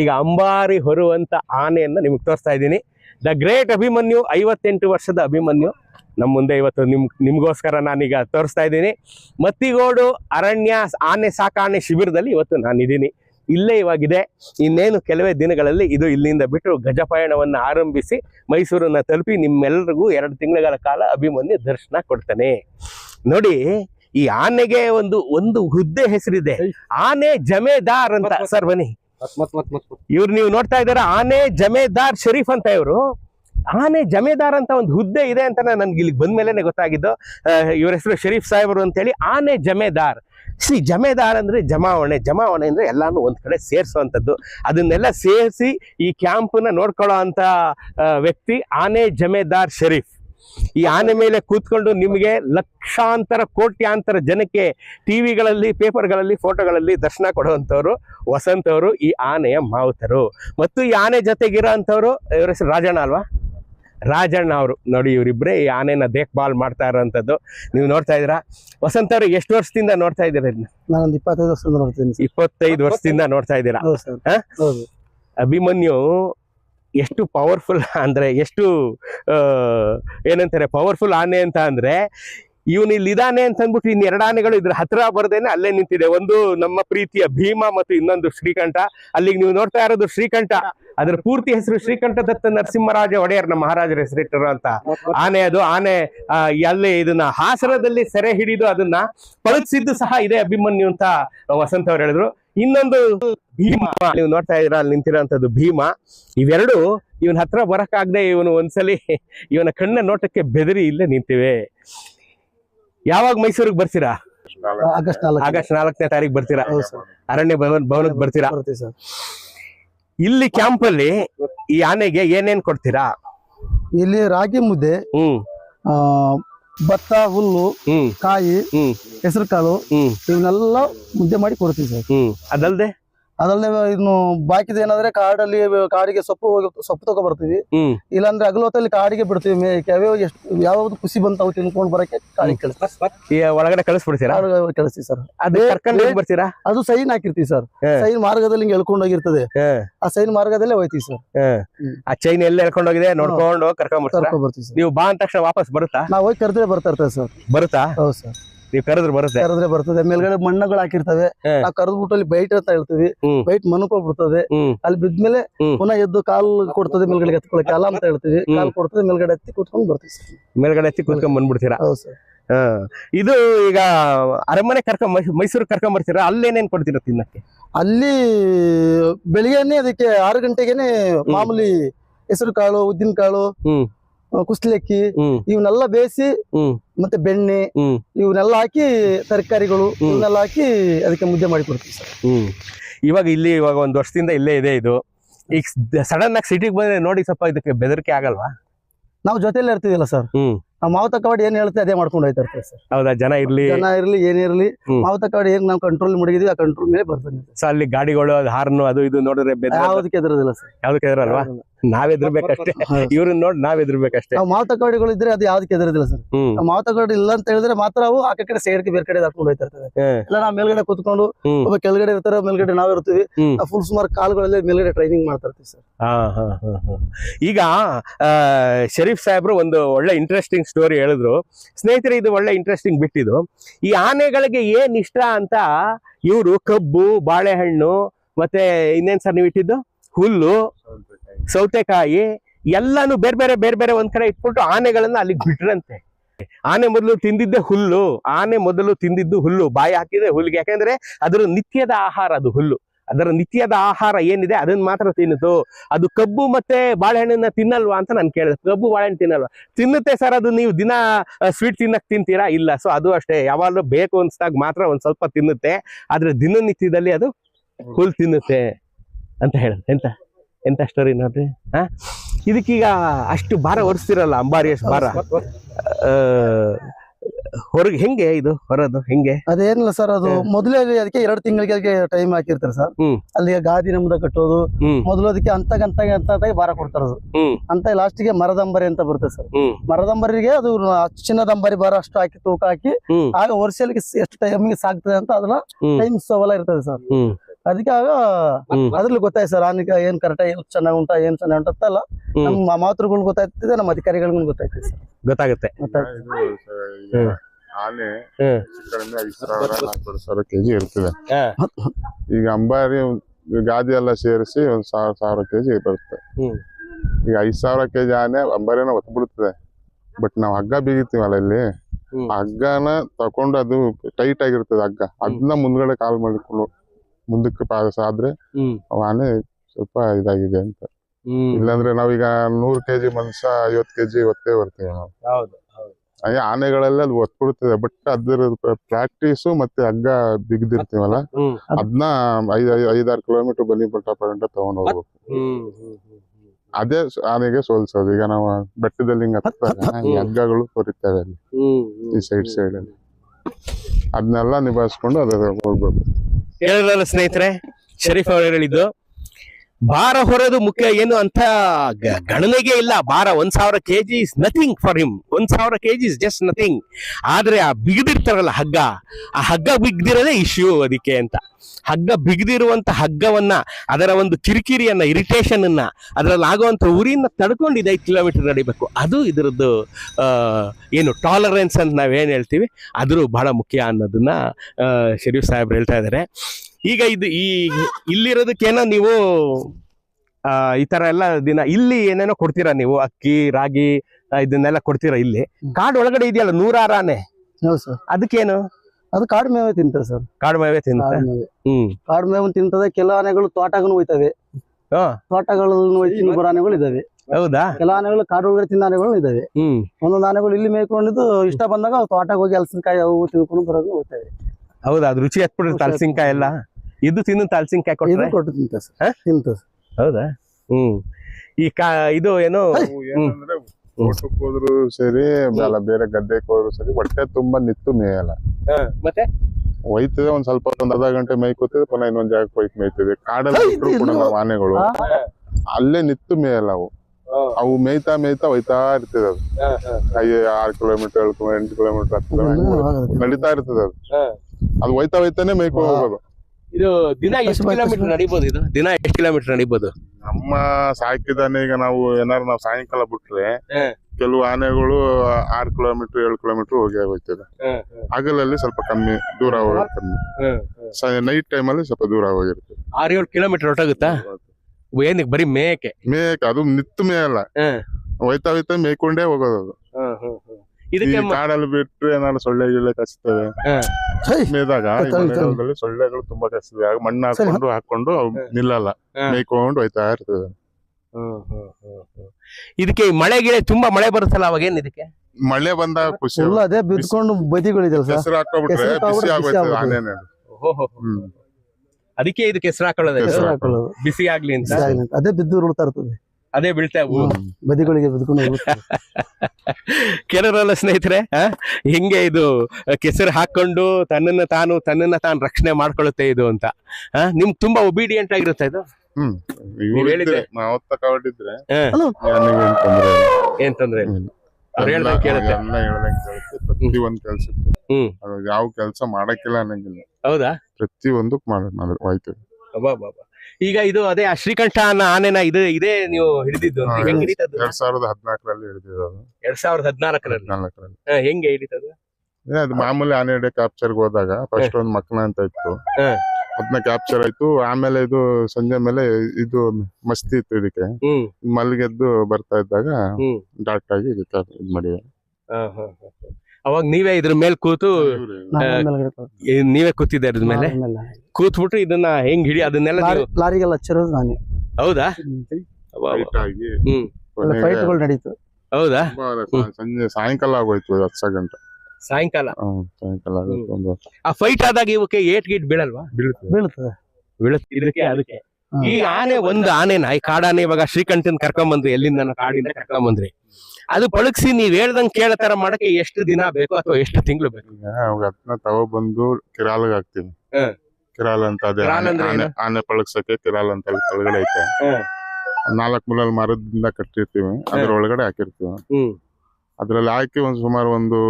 ಈಗ ಅಂಬಾರಿ ಹೊರುವಂತ ಆನೆಯನ್ನು ನಿಮಗೆ ತೋರಿಸ್ತಾ ಇದ್ದೀನಿ. ದ ಗ್ರೇಟ್ ಅಭಿಮನ್ಯು ಐವತ್ತೆಂಟು ವರ್ಷದ ಅಭಿಮನ್ಯು. ನಮ್ಮ ಮುಂದೆ ಇವತ್ತು ನಿಮ್ ನಿಮಗೋಸ್ಕರ ನಾನೀಗ ತೋರಿಸ್ತಾ ಇದ್ದೀನಿ. ಮತ್ತಿಗೋಡು ಅರಣ್ಯ ಆನೆ ಸಾಕಾಣೆ ಶಿಬಿರದಲ್ಲಿ ಇವತ್ತು ನಾನಿದ್ದೀನಿ. ಇಲ್ಲೇ ಇವಾಗಿದೆ. ಇನ್ನೇನು ಕೆಲವೇ ದಿನಗಳಲ್ಲಿ ಇದು ಇಲ್ಲಿಂದ ಬಿಟ್ಟು ಗಜಪಯಣವನ್ನು ಆರಂಭಿಸಿ ಮೈಸೂರನ್ನು ತಲುಪಿ ನಿಮ್ಮೆಲ್ಲರಿಗೂ ಎರಡು ತಿಂಗಳ ಕಾಲ ಅಭಿಮನ್ಯು ದರ್ಶನ ಕೊಡ್ತಾನೆ. ನೋಡಿ ಈ ಆನೆಗೆ ಒಂದು ಒಂದು ಹುದ್ದೆ ಹೆಸರಿದೆ. ಆನೆ ಜಮೇದಾರ್ ಅಂತ. ಸರ್ ಬನ್ನಿ. ಇವ್ರು ನೀವು ನೋಡ್ತಾ ಇದ್ದೀರಾ, ಆನೆ ಜಮೇದಾರ್ ಶರೀಫ್ ಅಂತ ಇವರು. ಆನೆ ಜಮೇದಾರ್ ಅಂತ ಒಂದು ಹುದ್ದೆ ಇದೆ ಅಂತ ನನ್ಗೆ ಇಲ್ಲಿ ಬಂದ್ಮೇಲೆ ಗೊತ್ತಾಗಿದ್ದು. ಇವ್ರ ಹೆಸರು ಶರೀಫ್ ಸಾಹೇಬರು ಅಂತೇಳಿ ಆನೆ ಜಮೇದಾರ್. ಸಿ ಜಮೇದಾರ್ ಅಂದ್ರೆ ಜಮಾವಣೆ. ಜಮಾವಣೆ ಅಂದ್ರೆ ಎಲ್ಲಾನು ಒಂದ್ ಕಡೆ ಸೇರಿಸುವಂಥದ್ದು ಅದನ್ನೆಲ್ಲ ಸೇರಿಸಿ ಈ ಕ್ಯಾಂಪ್ನ ನೋಡ್ಕೊಳ್ಳೋ ಅಂತ ವ್ಯಕ್ತಿ ಆನೆ ಜಮೇದಾರ್ ಶರೀಫ್. ಈ ಆನೆ ಮೇಲೆ ಕೂತ್ಕೊಂಡು ನಿಮಗೆ ಲಕ್ಷಾಂತರ ಕೋಟ್ಯಾಂತರ ಜನಕ್ಕೆ ಟಿವಿಗಳಲ್ಲಿ ಪೇಪರ್ಗಳಲ್ಲಿ ಫೋಟೋಗಳಲ್ಲಿ ದರ್ಶನ ಕೊಡುವಂಥವ್ರು ವಸಂತ್ ಅವರು ಈ ಆನೆಯ ಮಾವುತರು. ಮತ್ತು ಈ ಆನೆ ಜೊತೆಗಿರೋ ಅಂಥವ್ರು ಇವ್ರ ಹೆಸರು ರಾಜಣ್ಣ ಅಲ್ವಾ? ರಾಜಣ್ಣ ಅವರು. ನೋಡಿ ಇವರಿಬ್ಬರೇ ಈ ಆನೆನ ದೇಖ್ಭಾಲ್ ಮಾಡ್ತಾ ಇರೋವಂಥದ್ದು ನೀವು ನೋಡ್ತಾ ಇದ್ದೀರಾ? ವಸಂತ ಅವರು ಎಷ್ಟು ವರ್ಷದಿಂದ ನೋಡ್ತಾ ಇದ್ದೀರಾ ಇದನ್ನ? ನಾನೊಂದು ಇಪ್ಪತ್ತೈದು ವರ್ಷದಿಂದ ನೋಡ್ತೀನಿ ಇಪ್ಪತ್ತೈದು ವರ್ಷದಿಂದ ನೋಡ್ತಾ ಇದ್ದೀರಾ? ಅಭಿಮನ್ಯು ಎಷ್ಟು ಪವರ್ಫುಲ್ ಅಂದ್ರೆ ಎಷ್ಟು ಏನಂತಾರೆ ಪವರ್ಫುಲ್ ಆನೆ ಅಂತ ಅಂದರೆ, ಇವನು ಇಲ್ಲಿದ್ದಾನೆ ಅಂತ ಅಂದ್ಬಿಟ್ಟು ಇನ್ ಎರಡು ಆನೆಗಳು ಇದ್ರ ಹತ್ರ ಬರದೇನೆ ಅಲ್ಲೇ ನಿಂತಿದೆ. ಒಂದು ನಮ್ಮ ಪ್ರೀತಿಯ ಭೀಮ ಮತ್ತು ಇನ್ನೊಂದು ಶ್ರೀಕಂಠ. ಅಲ್ಲಿಗೆ ನೀವು ನೋಡ್ತಾ ಇರೋದು ಶ್ರೀಕಂಠ. ಅದ್ರ ಪೂರ್ತಿ ಹೆಸರು ಶ್ರೀಕಂಠ ದತ್ತ ನರಸಿಂಹರಾಜ ಒಡೆಯರ್ ನಮ್ಮ ಮಹಾರಾಜರ ಹೆಸರಿಟ್ಟರು ಅಂತ. ಆನೆ ಅದು, ಆನೆ ಅಲ್ಲಿ ಇದನ್ನ ಹಾಸನದಲ್ಲಿ ಸೆರೆ ಹಿಡಿದು ಅದನ್ನ ಪಳಗಿಸಿದ್ದು ಸಹ ಇದೆ ಅಭಿಮನ್ಯು ಅಂತ ವಸಂತ ಅವ್ರು ಹೇಳಿದ್ರು. ಇನ್ನೊಂದು ಭೀಮ. ನೀವು ನೋಡ್ತಾ ಇದ್ರ ಅಲ್ಲಿ ನಿಂತಿರೋಂಥದ್ದು ಭೀಮ. ಇವೆರಡು ಇವನ ಹತ್ರ ಬರಕ್ಕಾಗದೆ ಇವನು ಒಂದ್ಸಲಿ ಇವನ ಕಣ್ಣ ನೋಟಕ್ಕೆ ಬೆದರಿ ಇಲ್ಲೇ ನಿಂತಿವೆ. ಯಾವಾಗ ಮೈಸೂರಿಗೆ ಬರ್ತೀರಾ? ಆಗಸ್ಟ್ ನಾಲ್ಕು ಆಗಸ್ಟ್ ನಾಲ್ಕನೇ ತಾರೀಕು ಬರ್ತೀರಾ? ಅರಣ್ಯ ಭವನ್ ಭವನಕ್ಕೆ ಬರ್ತೀರಾ? ಇಲ್ಲಿ ಕ್ಯಾಂಪ್ ಅಲ್ಲಿ ಈ ಆನೆಗೆ ಏನೇನ್ ಕೊಡ್ತೀರಾ? ಇಲ್ಲಿ ರಾಗಿ ಮುದ್ದೆ ಹ್ಮ್. ಆ, ಭತ್ತ ಹುಲ್ಲು ಕಾಯಿ ಹ್ಮ್. ಹೆಸರು ಕಾಳು ಇವನ್ನೆಲ್ಲ ಮುದ್ದೆ ಮಾಡಿ ಕೊಡ್ತೀವಿ ಸರ್. ಅದಲ್ಲದೆ ಅದಲ್ದೆ? ಅದಲ್ಲದೆ ಇನ್ನು ಬಾಕಿದ ಏನಾದ್ರೆ ಕಾಡಲ್ಲಿ ಕಾಡಿಗೆ ಸೊಪ್ಪು ಹೋಗಿ ಸೊಪ್ಪು ತಗೋ ಬರ್ತೀವಿ. ಹ್ಮ್. ಇಲ್ಲಾಂದ್ರೆ ಹಗಲು ಹೊತ್ತಲ್ಲಿ ಕಾಡಿಗೆ ಬಿಡ್ತೀವಿ ಮೇ ಯಾವ್ಯಾವ ಎಷ್ಟು ಯಾವ್ದು ಖುಷಿ ಬಂತ ಅವು ತಿನ್ಕೊಂಡು ಬರಕ್ಕೆ ಕಾಡಿಗೆ ಕಳಿಸ್ತೀವಿ. ಈ ಒಳಗಡೆ ಕಳಿಸ್ಬಿಡ್ತೀರಾ? ಕಳಿಸ್ತೀವಿ ಸರ್. ಅದು ಕರ್ಕೊಂಡು ಬರ್ತೀರಾ? ಅದು ಸೈನ್ ಹಾಕಿರ್ತೀವಿ ಸರ್. ಸೈನ್ ಮಾರ್ಗದಲ್ಲಿ ಹಿಂಗೆ ಎಳ್ಕೊಂಡು ಹೋಗಿರ್ತದೆ. ಆ ಸೈನ್ ಮಾರ್ಗದಲ್ಲೇ ಹೋಯ್ತೀವಿ ಸರ್. ಆ ಚೈನ್ ಎಲ್ಲ ಎಳ್ಕೊಂಡು ಹೋಗಿದೆ ನೋಡ್ಕೊಂಡು ಕರ್ಕೊಂಡ್ ಬರ್ತೀವಿ ನೀವು ಬಾ ಅಂದ ತಕ್ಷಣ ವಾಪಸ್ ಬರುತ್ತಾ? ನಾವ್ ಹೋಗಿ ಕರೆದ್ರೆ ಬರ್ತಾ ಇರ್ತೇವೆ ಸರ್. ಬರುತ್ತಾ? ಹೌದು ಸರ್. ನೀವು ಕರೆದ್ರೆ ಬರುತ್ತೆ. ಕರೆದ್ರೆ ಬರ್ತದೆ. ಮೇಲ್ಗಡೆ ಮಣ್ಣುಗಳು ಹಾಕಿರ್ತವೆ. ಆ ನಾವು ಕರೆದ್ಬಿಟ್ಟು ಅಲ್ಲಿ ಬೈಟ್ ಅಂತ ಹೇಳ್ತೀವಿ. ಬೈಟ್ ಮನುಕೋಗ್ಬಿಡ್ತದೆ ಅಲ್ಲಿ ಬಿದ್ಮೇಲೆ. ಪುನಃ ಎದ್ದು ಕಾಲ್ ಕೊಡ್ತದೆ ಮೇಲ್ಗಡೆ ಎತ್ಕೊಳ್ಳಿ ಕಾಲ ಅಂತ ಹೇಳ್ತೀವಿ. ಕಾಲ್ ಕೊಡ್ತದೆ ಮೇಲ್ಗಡೆ ಎತ್ತಿ ಕೂತ್ಕೊಂಡು ಬರ್ತೀವಿ ಮೇಲ್ಗಡೆ ಎತ್ತಿ ಕೂತ್ಕೊಂಡ್ ಬಂದ್ಬಿಡ್ತೀರಾ? ಹೌದು ಸರ್. ಇದು ಈಗ ಅರಮನೆ ಕರ್ಕೊಂಡ್ ಮೈಸೂರು ಕರ್ಕೊಂಡ್ ಬರ್ತೀರಾ ಅಲ್ಲೇನೇನ್ ಕೊಡ್ತೀರಾ ತಿನ್ನಕ್ಕೆ? ಅಲ್ಲಿ ಬೆಳಿಗ್ಗೆನೆ ಅದಕ್ಕೆ ಆರು ಗಂಟೆಗೆನೆ ಮಾಮೂಲಿ ಹೆಸರು ಕಾಳು ಉದ್ದಿನ ಕಾಳು ಕುಸ್ಲಕ್ಕಿ ಇವನ್ನೆಲ್ಲ ಬೇಯಿಸಿ ಮತ್ತೆ ಬೆಣ್ಣೆ ಇವನ್ನೆಲ್ಲ ಹಾಕಿ ತರಕಾರಿಗಳು. ಇವನ್ನೆಲ್ಲ ಹಾಕಿ ಅದಕ್ಕೆ ಮುದ್ದೆ ಮಾಡಿ ಕೊಡ್ತೀವಿ ಸರ್. ಹ್ಮ್. ಇವಾಗ ಇಲ್ಲಿ ಇವಾಗ ಒಂದ್ ವರ್ಷದಿಂದ ಇಲ್ಲೇ ಇದೆ ಇದು. ಈಗ ಸಡನ್ ಆಗಿ ಸಿಟಿಗೆ ಬಂದ್ರೆ ನೋಡಿ ಸ್ವಲ್ಪ ಇದಕ್ಕೆ ಬೆದರಿಕೆ ಆಗಲ್ವಾ? ನಾವು ಜೊತೆಲೇ ಇರ್ತೀವಲ್ಲ ಸರ್. ನಾವು ಮಾವತ ಕವಾಡಿ ಏನ್ ಹೇಳ್ತೀವಿ ಅದೇ ಮಾಡ್ಕೊಂಡು ಹೋಯ್ತಾ ಇರ್ತೀವಿ ಸರ್. ಹೌದಾ? ಜನ ಇರ್ಲಿ. ಜನ ಇರ್ಲಿ ಏನಿರ್ಲಿ. ಮಾವತ ಕವಾಡಿ ಏನ್ ನಾವು ಕಂಟ್ರೋಲ್ ಮುಡಗಿದೀವಿ ಆ ಕಂಟ್ರೋಲ್ ಮೇಲೆ ಬರ್ತಾನೆ ಸರ್ ಅಲ್ಲಿ ಗಾಡಿಗಳು ಹಾರ್ನು ಅದು ಇದು ನೋಡಿದ್ರೆ ಯಾವ್ದಕ್ಕೆ ಎದುರೋದಿಲ್ಲ ಸರ್. ಯಾವ್ದಕ್ಕೆ ಎದುರಲ್ವಾ? ನಾವ್ ಎದುರ್ಬೇಕಷ್ಟೇ. ಇವ್ರನ್ನ ನೋಡಿ ನಾವ್ ಎದುರ್ಬೇಕಷ್ಟೇ. ಮಾವತ ಕವಾಡಿಗಳು ಇದ್ರೆ ಅದು ಯಾವ್ದಕ್ಕೆ ಎದುರೋದಿಲ್ಲ ಸರ್. ಮಾವತ ಕವಾಡಿ ಇಲ್ಲ ಅಂತ ಹೇಳಿದ್ರೆ ಮಾತ್ರ ಅವು ಆ ಕಡೆ ಸೈಡ್ಗೆ ಬೇರೆ ಕಡೆ ಹಾಕೊಂಡು ಹೋಯ್ತಾ ಇರ್ತವೆ. ಇಲ್ಲ ನಾವು ಮೇಲ್ಗಡೆ ಕುತ್ಕೊಂಡು ಒಬ್ಬ ಕೆಳಗಡೆ ಇರ್ತಾರ ಮೇಲ್ಗಡೆ ನಾವ್ ಇರ್ತೀವಿ. ಫುಲ್ ಸುಮಾರು ಕಾಲುಗಳಲ್ಲಿ ಮೇಲ್ಗಡೆ ಟ್ರೈನಿಂಗ್ ಮಾಡ್ತಾ ಇರ್ತೀವಿ ಸರ್. ಹಾ, ಹಾ, ಹಾ, ಹಾ. ಈಗ ಶರೀಫ್ ಸಾಹೇಬ್ರು ಒಂದು ಒಳ್ಳೆ ಇಂಟ್ರೆಸ್ಟಿಂಗ್ ಸ್ಟೋರಿ ಹೇಳಿದ್ರು. ಸ್ನೇಹಿತರೆ ಇದು ಒಳ್ಳೆ ಇಂಟ್ರೆಸ್ಟಿಂಗ್ ಬಿಟ್ಟಿದ್ದು. ಈ ಆನೆಗಳಿಗೆ ಏನ್ ಇಷ್ಟ ಅಂತ ಇವರು ಕಬ್ಬು ಬಾಳೆಹಣ್ಣು ಮತ್ತೆ ಇನ್ನೇನ್ ಸರ್ ನೀವು ಇಟ್ಟಿದ್ದು? ಹುಲ್ಲು ಸೌತೆಕಾಯಿ. ಎಲ್ಲಾನು ಬೇರೆ ಬೇರೆ ಬೇರೆ ಬೇರೆ ಒಂದ್ ಕಡೆ ಇಟ್ಬಿಟ್ಟು ಆನೆಗಳನ್ನ ಅಲ್ಲಿಗೆ ಬಿಟ್ರಂತೆ. ಆನೆ ಮೊದಲು ತಿಂದಿದ್ದೆ ಹುಲ್ಲು ಆನೆ ಮೊದಲು ತಿಂದಿದ್ದು ಹುಲ್ಲು ಬಾಯಿ ಹಾಕಿದ್ರೆ ಹುಲ್ಲಿಗೆ. ಯಾಕಂದ್ರೆ ಅದರ ನಿತ್ಯದ ಆಹಾರ ಅದು ಹುಲ್ಲು. ಅದರ ನಿತ್ಯದ ಆಹಾರ ಏನಿದೆ ಅದನ್ನ ಮಾತ್ರ ತಿನ್ನುತ್ತು ಅದು ಕಬ್ಬು ಮತ್ತೆ ಬಾಳೆಹಣ್ಣನ್ನ ತಿನ್ನಲ್ವಾ ಅಂತ ನಾನು ಕೇಳಿದೆ. ಕಬ್ಬು ಬಾಳೆಹಣ್ಣು ತಿನ್ನಲ್ವಾ? ತಿನ್ನುತ್ತೆ ಸರ್ ಅದು ನೀವು ದಿನ ಸ್ವೀಟ್ ತಿನ್ನಕ್ ತಿಂತೀರಾ? ಇಲ್ಲ. ಸೊ ಅದು ಅಷ್ಟೇ. ಯಾವಾಗಲೂ ಬೇಕು ಅನ್ಸ್ದಾಗ ಮಾತ್ರ ಒಂದ್ ಸ್ವಲ್ಪ ತಿನ್ನುತ್ತೆ. ಆದ್ರೆ ದಿನನಿತ್ಯದಲ್ಲಿ ಅದು ಹುಲ್ ತಿನ್ನುತ್ತೆ. ಅಂತ ಹೇಳು. ಎಂತ? ಎಂತ ಸ್ಟೋರಿ ನೋಡ್ರಿ? ಹಾ? ಇದಕ್ಕೀಗ ಅಷ್ಟು ಭಾರ ಹೊರಿಸ್ತಿರಲ್ಲ ಅಂಬಾರಿ ಅಷ್ಟು ಭಾರ. ಹೊರಗೆ ಹೆಂಗೆ ಇದು? ಹೊರದು ಹೆಂಗೆ? ಅದೇನಿಲ್ಲ ಸರ್ ಅದು ಮೊದಲೇ ಅದಕ್ಕೆ ಎರಡು ತಿಂಗಳಿಗೆ ಟೈಮ್ ಹಾಕಿರ್ತಾರೆ ಸರ್. ಅಲ್ಲಿಗೆ ಗಾದಿ ನಮ್ದ ಕಟ್ಟೋದು. ಮೊದಲು ಅದಕ್ಕೆ ಅಂತ ಅಂತಗ ಅಂತ ಭಾರ ಕೊಡ್ತಾರ ಅದು. ಅಂತ ಲಾಸ್ಟಿಗೆ ಮರದಂಬರಿ ಅಂತ ಬರುತ್ತೆ ಸರ್. ಮರದಂಬರಿಗೆ ಅದು ಚಿನ್ನದಂಬರಿ ಭಾರ ಅಷ್ಟು ಹಾಕಿ ತೂಕ ಹಾಕಿ ಆಗ ವರ್ಷಕ್ಕೆ ಎಷ್ಟು ಟೈಮಿಗೆ ಸಾಕ್ತದೆ ಅಂತ ಅದನ್ನ ಟೈಮ್ ಸವಾಲ ಇರ್ತದೆ ಸರ್. ಅದಕ್ಕೆ ಆಗ. ಅದ್ರಲ್ಲಿ ಗೊತ್ತಾಯ್ತು ಸರ್ ಆನಿಕ ಏನ್ ಕರೆಕ್ಟ್ ಏನ್ ಚೆನ್ನಾಗ್ ಉಂಟಾ ಏನ್ ಚೆನ್ನಾಗಿ ಉಂಟಲ್ಲ. ನಮ್ಮ ಮಾತೃಗಳು ಗೊತ್ತಾಯ್ತಿದೆ ನಮ್ಮ ಅಧಿಕಾರಿಗಳಿಗೂ ಗೊತ್ತಾಯ್ತಿದೆ ಸರ್ ಗೊತ್ತಾಗುತ್ತೆ ಆನೆ. ಕಡಿಮೆ ಐದು ಸಾವಿರ ನಾಲ್ಕು ಸಾವಿರ ಕೆಜಿ ಇರ್ತದೆ ಈಗ ಅಂಬಾರಿ ಗಾದಿ ಎಲ್ಲ ಸೇರಿಸಿ ಒಂದ್ ಸಾವಿರ ಸಾವಿರ ಕೆಜಿ ಬರುತ್ತೆ. ಈಗ ಐದ್ ಸಾವಿರ ಕೆಜಿ ಆನೆ ಅಂಬಾರಿನ ಒತ್ತು ಬಿಡುತ್ತದೆ ಬಟ್ ನಾವು ಹಗ್ಗ ಬೀಗಿತೀವಲ್ಲ ಇಲ್ಲಿ ಹಗ್ಗನ ತಕೊಂಡು ಅದು ಟೈಟ್ ಆಗಿರ್ತದೆ ಹಗ್ಗ ಅದನ್ನ ಮುಂದ್ಗಡೆ ಕಾಲ್ ಮಾಡಿಕೊಂಡು ಮುಂದಕ್ಕೆ ಪಾಸ್ ಆದ್ರೆ ಆನೆ ಸ್ವಲ್ಪ ಇದಾಗಿದೆ ಅಂತ. ಇಲ್ಲಾಂದ್ರೆ ನಾವೀಗ ನೂರ್ ಕೆಜಿ ಮನುಷ್ಯ ಐವತ್ ಕೆಜಿ ಒತ್ತೇ ಬರ್ತೀವಿ ನಾವು. ಆನೆಗಳೆಲ್ಲ ಅದು ಒತ್ಕೊಡ್ತದೆ ಬಟ್ ಅದ್ರ ಪ್ರಾಕ್ಟೀಸ್ ಮತ್ತೆ ಹಗ್ಗ ಬಿಗ್ದಿರ್ತೀವಲ್ಲ ಅದನ್ನ ಐದ್ ಐದ್- ಐದಾರು ಕಿಲೋಮೀಟರ್ ಬಲಿ ಪಟ್ಟ ಪರ್ಯಂತ ತಗೊಂಡ್ ಹೋಗ್ಬೇಕು. ಅದೇ ಆನೆಗೆ ಸೋಲ್ಸೋದು. ಈಗ ನಾವು ಬೆಟ್ಟದಲ್ಲಿ ಹಿಂಗ್ ಹಗ್ಗಗಳು ಕೊರಿತವೆ ಅಲ್ಲಿ. ಈ ಸೈಡ್ ಸೈಡ್ ಅಲ್ಲಿ. ಅದನ್ನೆಲ್ಲ ನಿಭಾಯಿಸ್ಕೊಂಡು ಅದ ಹೋಗ್ಬೇಕು. ಹೇಳಿದ್ರಲ್ಲ ಸ್ನೇಹಿತರೆ ಶರೀಫ್ ಅವ್ರು ಹೇಳಿದ್ದು ಭಾರ ಹೊರೋದು ಮುಖ್ಯ ಏನು ಅಂತ ಗಣನೆಗೆ ಇಲ್ಲ. ಭಾರ ಒಂದ್ ಸಾವಿರ KG is nothing for him ಒಂದ್ ಸಾವಿರ ಕೆಜಿ ಇಸ್ ಜಸ್ಟ್ ನಥಿಂಗ್ ಆದ್ರೆ ಆ ಬಿಗಿದಿರ್ತಾರಲ್ಲ ಹಗ್ಗ. ಆ ಹಗ್ಗ ಬಿಗ್ದಿರೋದೇ ಇಶ್ಯೂ ಅದಕ್ಕೆ ಅಂತ. ಹಗ್ಗ ಬಿಗದಿರುವಂತ ಹಗ್ಗವನ್ನ, ಅದರ ಒಂದು ಕಿರಿಕಿರಿಯನ್ನ ಇರಿಟೇಷನ್ ಅನ್ನ ಅದರಲ್ಲಿ ಆಗುವಂತ ಉರಿಯನ್ನ ತಡ್ಕೊಂಡು ಕಿಲೋಮೀಟರ್ ನಡಿಬೇಕು. ಅದು ಇದರದ್ದು ಏನು ಟಾಲರೆನ್ಸ್ ಅಂತ ನಾವೇನು ಹೇಳ್ತೀವಿ? ಅದರೂ ಬಹಳ ಮುಖ್ಯ ಅನ್ನೋದನ್ನ ಶರೀಫ್ ಸಾಹೇಬ್ರು ಹೇಳ್ತಾ ಇದ್ದಾರೆ ಈಗ ಇದು ಈ ಇಲ್ಲಿರೋದಕ್ಕೇನೋ ನೀವು ಆ, ಈ ತರ ಎಲ್ಲ ದಿನ ಇಲ್ಲಿ ಏನೇನೋ ಕೊಡ್ತೀರಾ ನೀವು? ಅಕ್ಕಿ ರಾಗಿ ಇದನ್ನೆಲ್ಲ ಕೊಡ್ತೀರಾ ಇಲ್ಲಿ. ಕಾಡು ಒಳಗಡೆ ಇದೆಯಲ್ಲ ನೂರಾರು ಆನೆ ಹೌದು ಸರ್. ಅದಕ್ಕೇನು? ಅದು ಕಾಡು ಮೇವೆ ತಿಂತದೆ ಸರ್. ಕಾಡು ಮೇವೆ ತಿಂತ? ಕಾಡು ಮೇವೆ. ಹ್ಮ್. ಕಾಡು ಮೇವು ತಿಂತದೆ ಕೆಲ ಆನೆಗಳು ತೋಟಗೂ ಹೋಯ್ತವೆ ತೋಟಗಳನ್ನು ಬರೋ ಆನೆಗಳು ಇದಾವೆ ಹೌದಾ? ಕೆಲ ಆನೆಗಳು ಕಾಡು ಒಳಗಡೆ ತಿನ್ನ ಆನೆಗಳು ಇದಾವೆ ಹ್ಮ್. ಒಂದೊಂದು ಆನೆಗಳು ಇಲ್ಲಿ ಮೇಯ್ಕೊಂಡಿದ್ದು ಇಷ್ಟ ಬಂದಾಗ ಅವು ತೋಟಕ್ಕೆ ಹೋಗಿ ಹಲಸಿನಕಾಯಿ ಅವು ತಿಳ್ಕೊಂಡು ಬರೋದು ಹೋಗ್ತವೆ ಹೌದಾ? ಅದು ರುಚಿ ಹತ್ಬಿಡ್ರಿ ತಾಲ್ಸಿನ್ಕಾಯಿ ಎಲ್ಲ? ಇದು ತಿನ್ನು ತಾಲ್ಸಿನ್ಕಾಯಿ ಇದು ಕೊಟ್ರೆ? ಕೊಟ್ಟು ತಿಂತ ತಿಂತ ಹೌದಾ? ಹ್ಮ್. ಈ ಕಾ ಇದು ಏನು ಅವು ಏನಂದ್ರೆ ಊಟಕ್ಕೆ ಹೋದ್ರು ಸರಿ ಅಲ್ಲ ಬೇರೆ ಗದ್ದೆಗೆ ಹೋದ್ರು ಸರಿ ಹೊಟ್ಟೆ ತುಂಬಾ ನಿತ್ತು ಮೇಯಲ್ಲ. ಮತ್ತೆ? ಒಯ್ತದೆ ಒಂದ್ ಸ್ವಲ್ಪ ಒಂದ್ ಅರ್ಧ ಗಂಟೆ ಮೈ ಕೂತಿದ್ರೆ ಪುನಃ ಇನ್ನೊಂದ್ ಜಾಗಕ್ಕೆ ಹೋಯ್ತು ಮೇಯ್ತದೆ. ಕಾಡಲ್ಲಿ ಇಟ್ರು ಕೂಡ ಆನೆಗಳು. ಅಲ್ಲೇ ನಿತ್ತು ಮೇಯಲ್ಲ ಅವು. ಅವು ಮೇಯ್ತಾ ಮೇಯ್ತಾ ಹೋಯ್ತಾ ಇರ್ತದೆ ಅದು. ಆರ್ ಕಿಲೋಮೀಟರ್ ಏಳು ಕಿಲೋಮೀಟರ್ ಎಂಟು ಕಿಲೋಮೀಟರ್ ಹತ್ತು ಕಿಲೋಮೀಟರ್ ನಡೀತಾ ಇರ್ತದೆ ಅದು. ಅದು ಹೋಯ್ತಾ ಹೋಯ್ತಾನೆ ಮೇಯ್ಕೊಂಡು ಹಾ. ಹೋಗೋದು. ಇದು ದಿನ ಎಷ್ಟು ಕಿಲೋಮೀಟರ್ ನಡಿಬೋದು ಇದು? ದಿನ ಎಷ್ಟು ಕಿಲೋಮೀಟರ್ ನಡಿಬೋದು? ನಮ್ಮ ಸಾಕಿದಾನೆ ಈಗ ನಾವು ಏನಾರು ನಾವು ಸಾಯಂಕಾಲ ಬಿಟ್ರೆ ಕೆಲವು ಆನೆಗಳು ಆರ್ ಕಿಲೋಮೀಟರ್ ಏಳು ಕಿಲೋಮೀಟರ್ ಹೋಗಿ ಹೋಗ್ತದೆ. ಹಗಲಲ್ಲಿ ಸ್ವಲ್ಪ ಕಮ್ಮಿ ದೂರ ಹೋಗೋದು ಕಮ್ಮಿ. ನೈಟ್ ಟೈಮ್ ಅಲ್ಲಿ ಸ್ವಲ್ಪ ದೂರ ಹೋಗಿರುತ್ತೆ. ಆರು ಏಳು ಕಿಲೋಮೀಟರ್ ಹೊರಟಾಗುತ್ತಾ? ಏನಕ್ಕೆ ಬರೀ ಮೇಕೆ ಮೇಕೆ ಅದು ನಿತ್ತು ಮೇ ಅಲ್ಲ ಹೋಯ್ತಾ ಹೋಯ್ತಾ ಮೇಯ್ಕೊಂಡೇ ಹೋಗೋದು ಅದು. ಇದಕ್ಕೆ ಮ- ಕಾಡಲ್ಲಿ ಬಿಟ್ರೆ ಏನಾದ್ರು ಸೊಳ್ಳೆ ಗಿಳ್ಳೆ ಕಚ್ತವೆ ಹೈ. ಮೇದಾಗ ಈ ಸೊಳ್ಳೆಗಳು ತುಂಬಾ ಕಚ್ತವೆ ಆಗ ಮಣ್ಣು ಸರಿ. ಹಾಕೊಂಡು ಹಾಕೊಂಡು ಅವು ನಿಲ್ಲಲ್ಲ. ಹಾ. ಮೇಯ್ಕೊಂಡು ಹೋಯ್ತಾ ಇರ್ತದೆ. ಇದಕ್ಕೆ ಮಳೆ ಗಿಳೆ ತುಂಬಾ ಮಳೆ ಬರುತ್ತಲ್ಲ ಅವಾಗ ಏನ್ ಇದಕ್ಕೆ? ಮಳೆ ಬಂದಾಗ ಖುಷಿ ಫುಲ್ ಅದೇ ಬಿದ್ಕೊಂಡು ಬದಿಗಳಿದೆಯಲ್ಲ ಸರ್? ಹೆಸರು ಹಾಕೋಬಿಟ್ರೆ ಹೆಸ್ರು ಬಿಸಿ ಹಾಕ್ಬಿಟ್ರೆ ಆಗೋಯ್ತದೆ. ಆನೆನೆ ಹ್ಮ್. ಅದಕ್ಕೆ ಇದಕ್ಕೆ ಹೆಸರು ಹಾಕೊಳ್ಳೋದು ಹೆಸ್ರು ಹಾಕೊಳ್ಳೋದು. ಬಿಸಿ ಆಗ್ಲಿ ಅಂತ? ಬಿಸಿ ಆಗ್ಲಿ ಅಂತ. ಅದೇ ಬಿದ್ದು ಉರುಳ್ತಾ ಇರ್ತದೆ. ಅದೇ ಬೀಳ್ತಾ. ಬದಿಗಳಿಗೆ ಬಿದ್ಕೊಂಡು ಸ್ನೇಹಿತರೆ ಆ? ಹಿಂಗೆ ಇದು ಕೆಸರು ಹಾಕೊಂಡು ತನ್ನನ್ನ ತಾನು ತನ್ನನ್ನ ತಾನು ರಕ್ಷಣೆ ಮಾಡ್ಕೊಳ್ಳುತ್ತೆ ಇದು ಅಂತ. ನಿಮ್ ನಿಮ್ಗೆ ತುಂಬಾ ಒಬಿಡಿಯಂಟ್ ಆಗಿರುತ್ತೆ ಇದು. ಏನ್ ತೊಂದ್ರೆ ಯಾವ ಕೆಲ್ಸ ಮಾಡಕ್ಕಿಲ್ಲ ಅನ್ನಂಗಿಲ್ಲ. ಹೌದಾ? ಪ್ರತಿ ಒಂದಕ್ ಮಾಡೋದು ಬಾಬಾ. ಈಗ ಇದು ಅದೇ ಆ ಶ್ರೀಕಂಠ ಅನ್ನೋ ಆನೆನ ಇದು ಇದೇ ನೀವು ಹಿಡಿದಿದ್ದು ಅಂತ ಹಾ. ಹೆಂಗ್ ಹಿಡಿತದ್ದು? ಎರಡ್ ಸಾವಿರದ ಹದಿನಾಲ್ಕರಲ್ಲಿ ಹಿಡಿದಿರೋದು ಎರಡ್ ಸಾವಿರದ ಹದಿನಾಲ್ಕರಲ್ಲಿ? ಹದಿನಾಲ್ಕರಲ್ಲಿ. ಹಾ, ಹೆಂಗೆ ಹಿಡಿತದ್ದು? ಏ, ಅದು ಮಾಮೂಲಿ ಆನೆ ಹಿಡಿಯೋ ಕ್ಯಾಪ್ಚರ್ಗೆ ಹೋದಾಗ ಫಸ್ಟ್ ಒಂದ್ ಮಕ್ಕಳ ಅಂತ ಇತ್ತು. ಹಾ. ಅದನ್ನ ಕ್ಯಾಪ್ಚರ್ ಆಯ್ತು. ಆಮೇಲೆ ಇದು ಸಂಜೆ ಮೇಲೆ ಇದು ಮಸ್ತಿ ಇತ್ತು ಇದಕ್ಕೆ. ಹ್ಮ್. ಮಲ್ಗೆದ್ದು ಬರ್ತಾ ಇದ್ದಾಗ ಹ್ಮ್. ಡಾಟ್ ಆಗಿ ಇದು ಇದ್ ಮಾಡಿದೆ ಹಾ, ಹಾ, ಹಾ, ಹಾ. ಅವಾಗ ನೀವೇ ಇದ್ರ ಮೇಲೆ ಕೂತು ನೀವೇ ಕೂತಿದ್ದೆ ಇದ್ರ ಮೇಲೆ? ಕೂತ್ ಕೂತ್ಬಿಟ್ಟು ಇದನ್ನ ಹೆಂಗ್ ಹಿಡಿ ಅದನ್ನೆಲ್ಲ ಲಾರಿಗೆಲ್ಲ ಹಚ್ಚಿರೋದು ನಾನೇ. ಹೌದಾ? ಫೈಟ್ಗಳು ನಡೀತು. ಹೌದಾ? ತುಂಬಾ ಸಂಜೆ ಸಾಯಂಕಾಲ ಆಗೋಯ್ತು ಹತ್ತು ಗಂಟೆ. ಸಾಯಂಕಾಲ? ಹ್ಮ್ ಸಾಯಂಕಾಲ ಆಗೋಯ್ತು ಒಂದು ಆ ಫೈಟ್ ಆದಾಗ ಇವಕ್ಕೆ ಏಟ್ ಗೀಟ್ ಬೀಳಲ್ವಾ? ಬೀಳ್ತದೆ ಬೀಳ್ತದೆ ಬೀಳುತ್ತೆ. ಇದಕ್ಕೆ ಅದಕ್ಕೆ. ಈ ಆನೆ ಒಂದು ಆನೆನ ಈ ಕಾಡಾನೆ ಇವಾಗ ಶ್ರೀಕಂಠನ್ ಕರ್ಕೊಂಬಂದ್ರಿ ಎಲ್ಲಿಂದ ಕಾಡಿಂದ ಕರ್ಕೊಂಬಂದ್ರಿ. ಅದು ಪಳಗ್ಸಿ ನೀವ್ ಹೇಳ್ದಂಗ್ ಕೇಳತರ ಮಾಡಕ್ಕೆ ಎಷ್ಟು ದಿನ ಬೇಕು ಅಥವಾ ಎಷ್ಟು ತಿಂಗಳು ಬೇಕು? ಈಗ ಅವಾಗ ಅದನ್ನ ತಗೊಬಂದು ಕಿರಾಲ್ಗ್ ಹಾಕ್ತಿವಿ ಹಾ. ಕಿರಾಲ್ ಅಂತ ಅದೇ ಆನೆ ಆನೆ-? ಆನೆ ಪಳಗ್ಸಕ್ಕೆ ಕಿರಾಲ್ ಅಂತ ಅಲ್ಲಿ ಕೆಳಗಡೆ ಐತೆ. ನಾಲ್ಕು ಮೂಲಲ್ ಮರದಿಂದ ಕಟ್ಟಿರ್ತೀವಿ. ಅದ್ರ ಒಳಗಡೆ ಹಾಕಿರ್ತೀವಿ. ಅದ್ರಲ್ಲಿ ಹಾಕಿ ಒಂದ್ ಸುಮಾರು ಒಂದು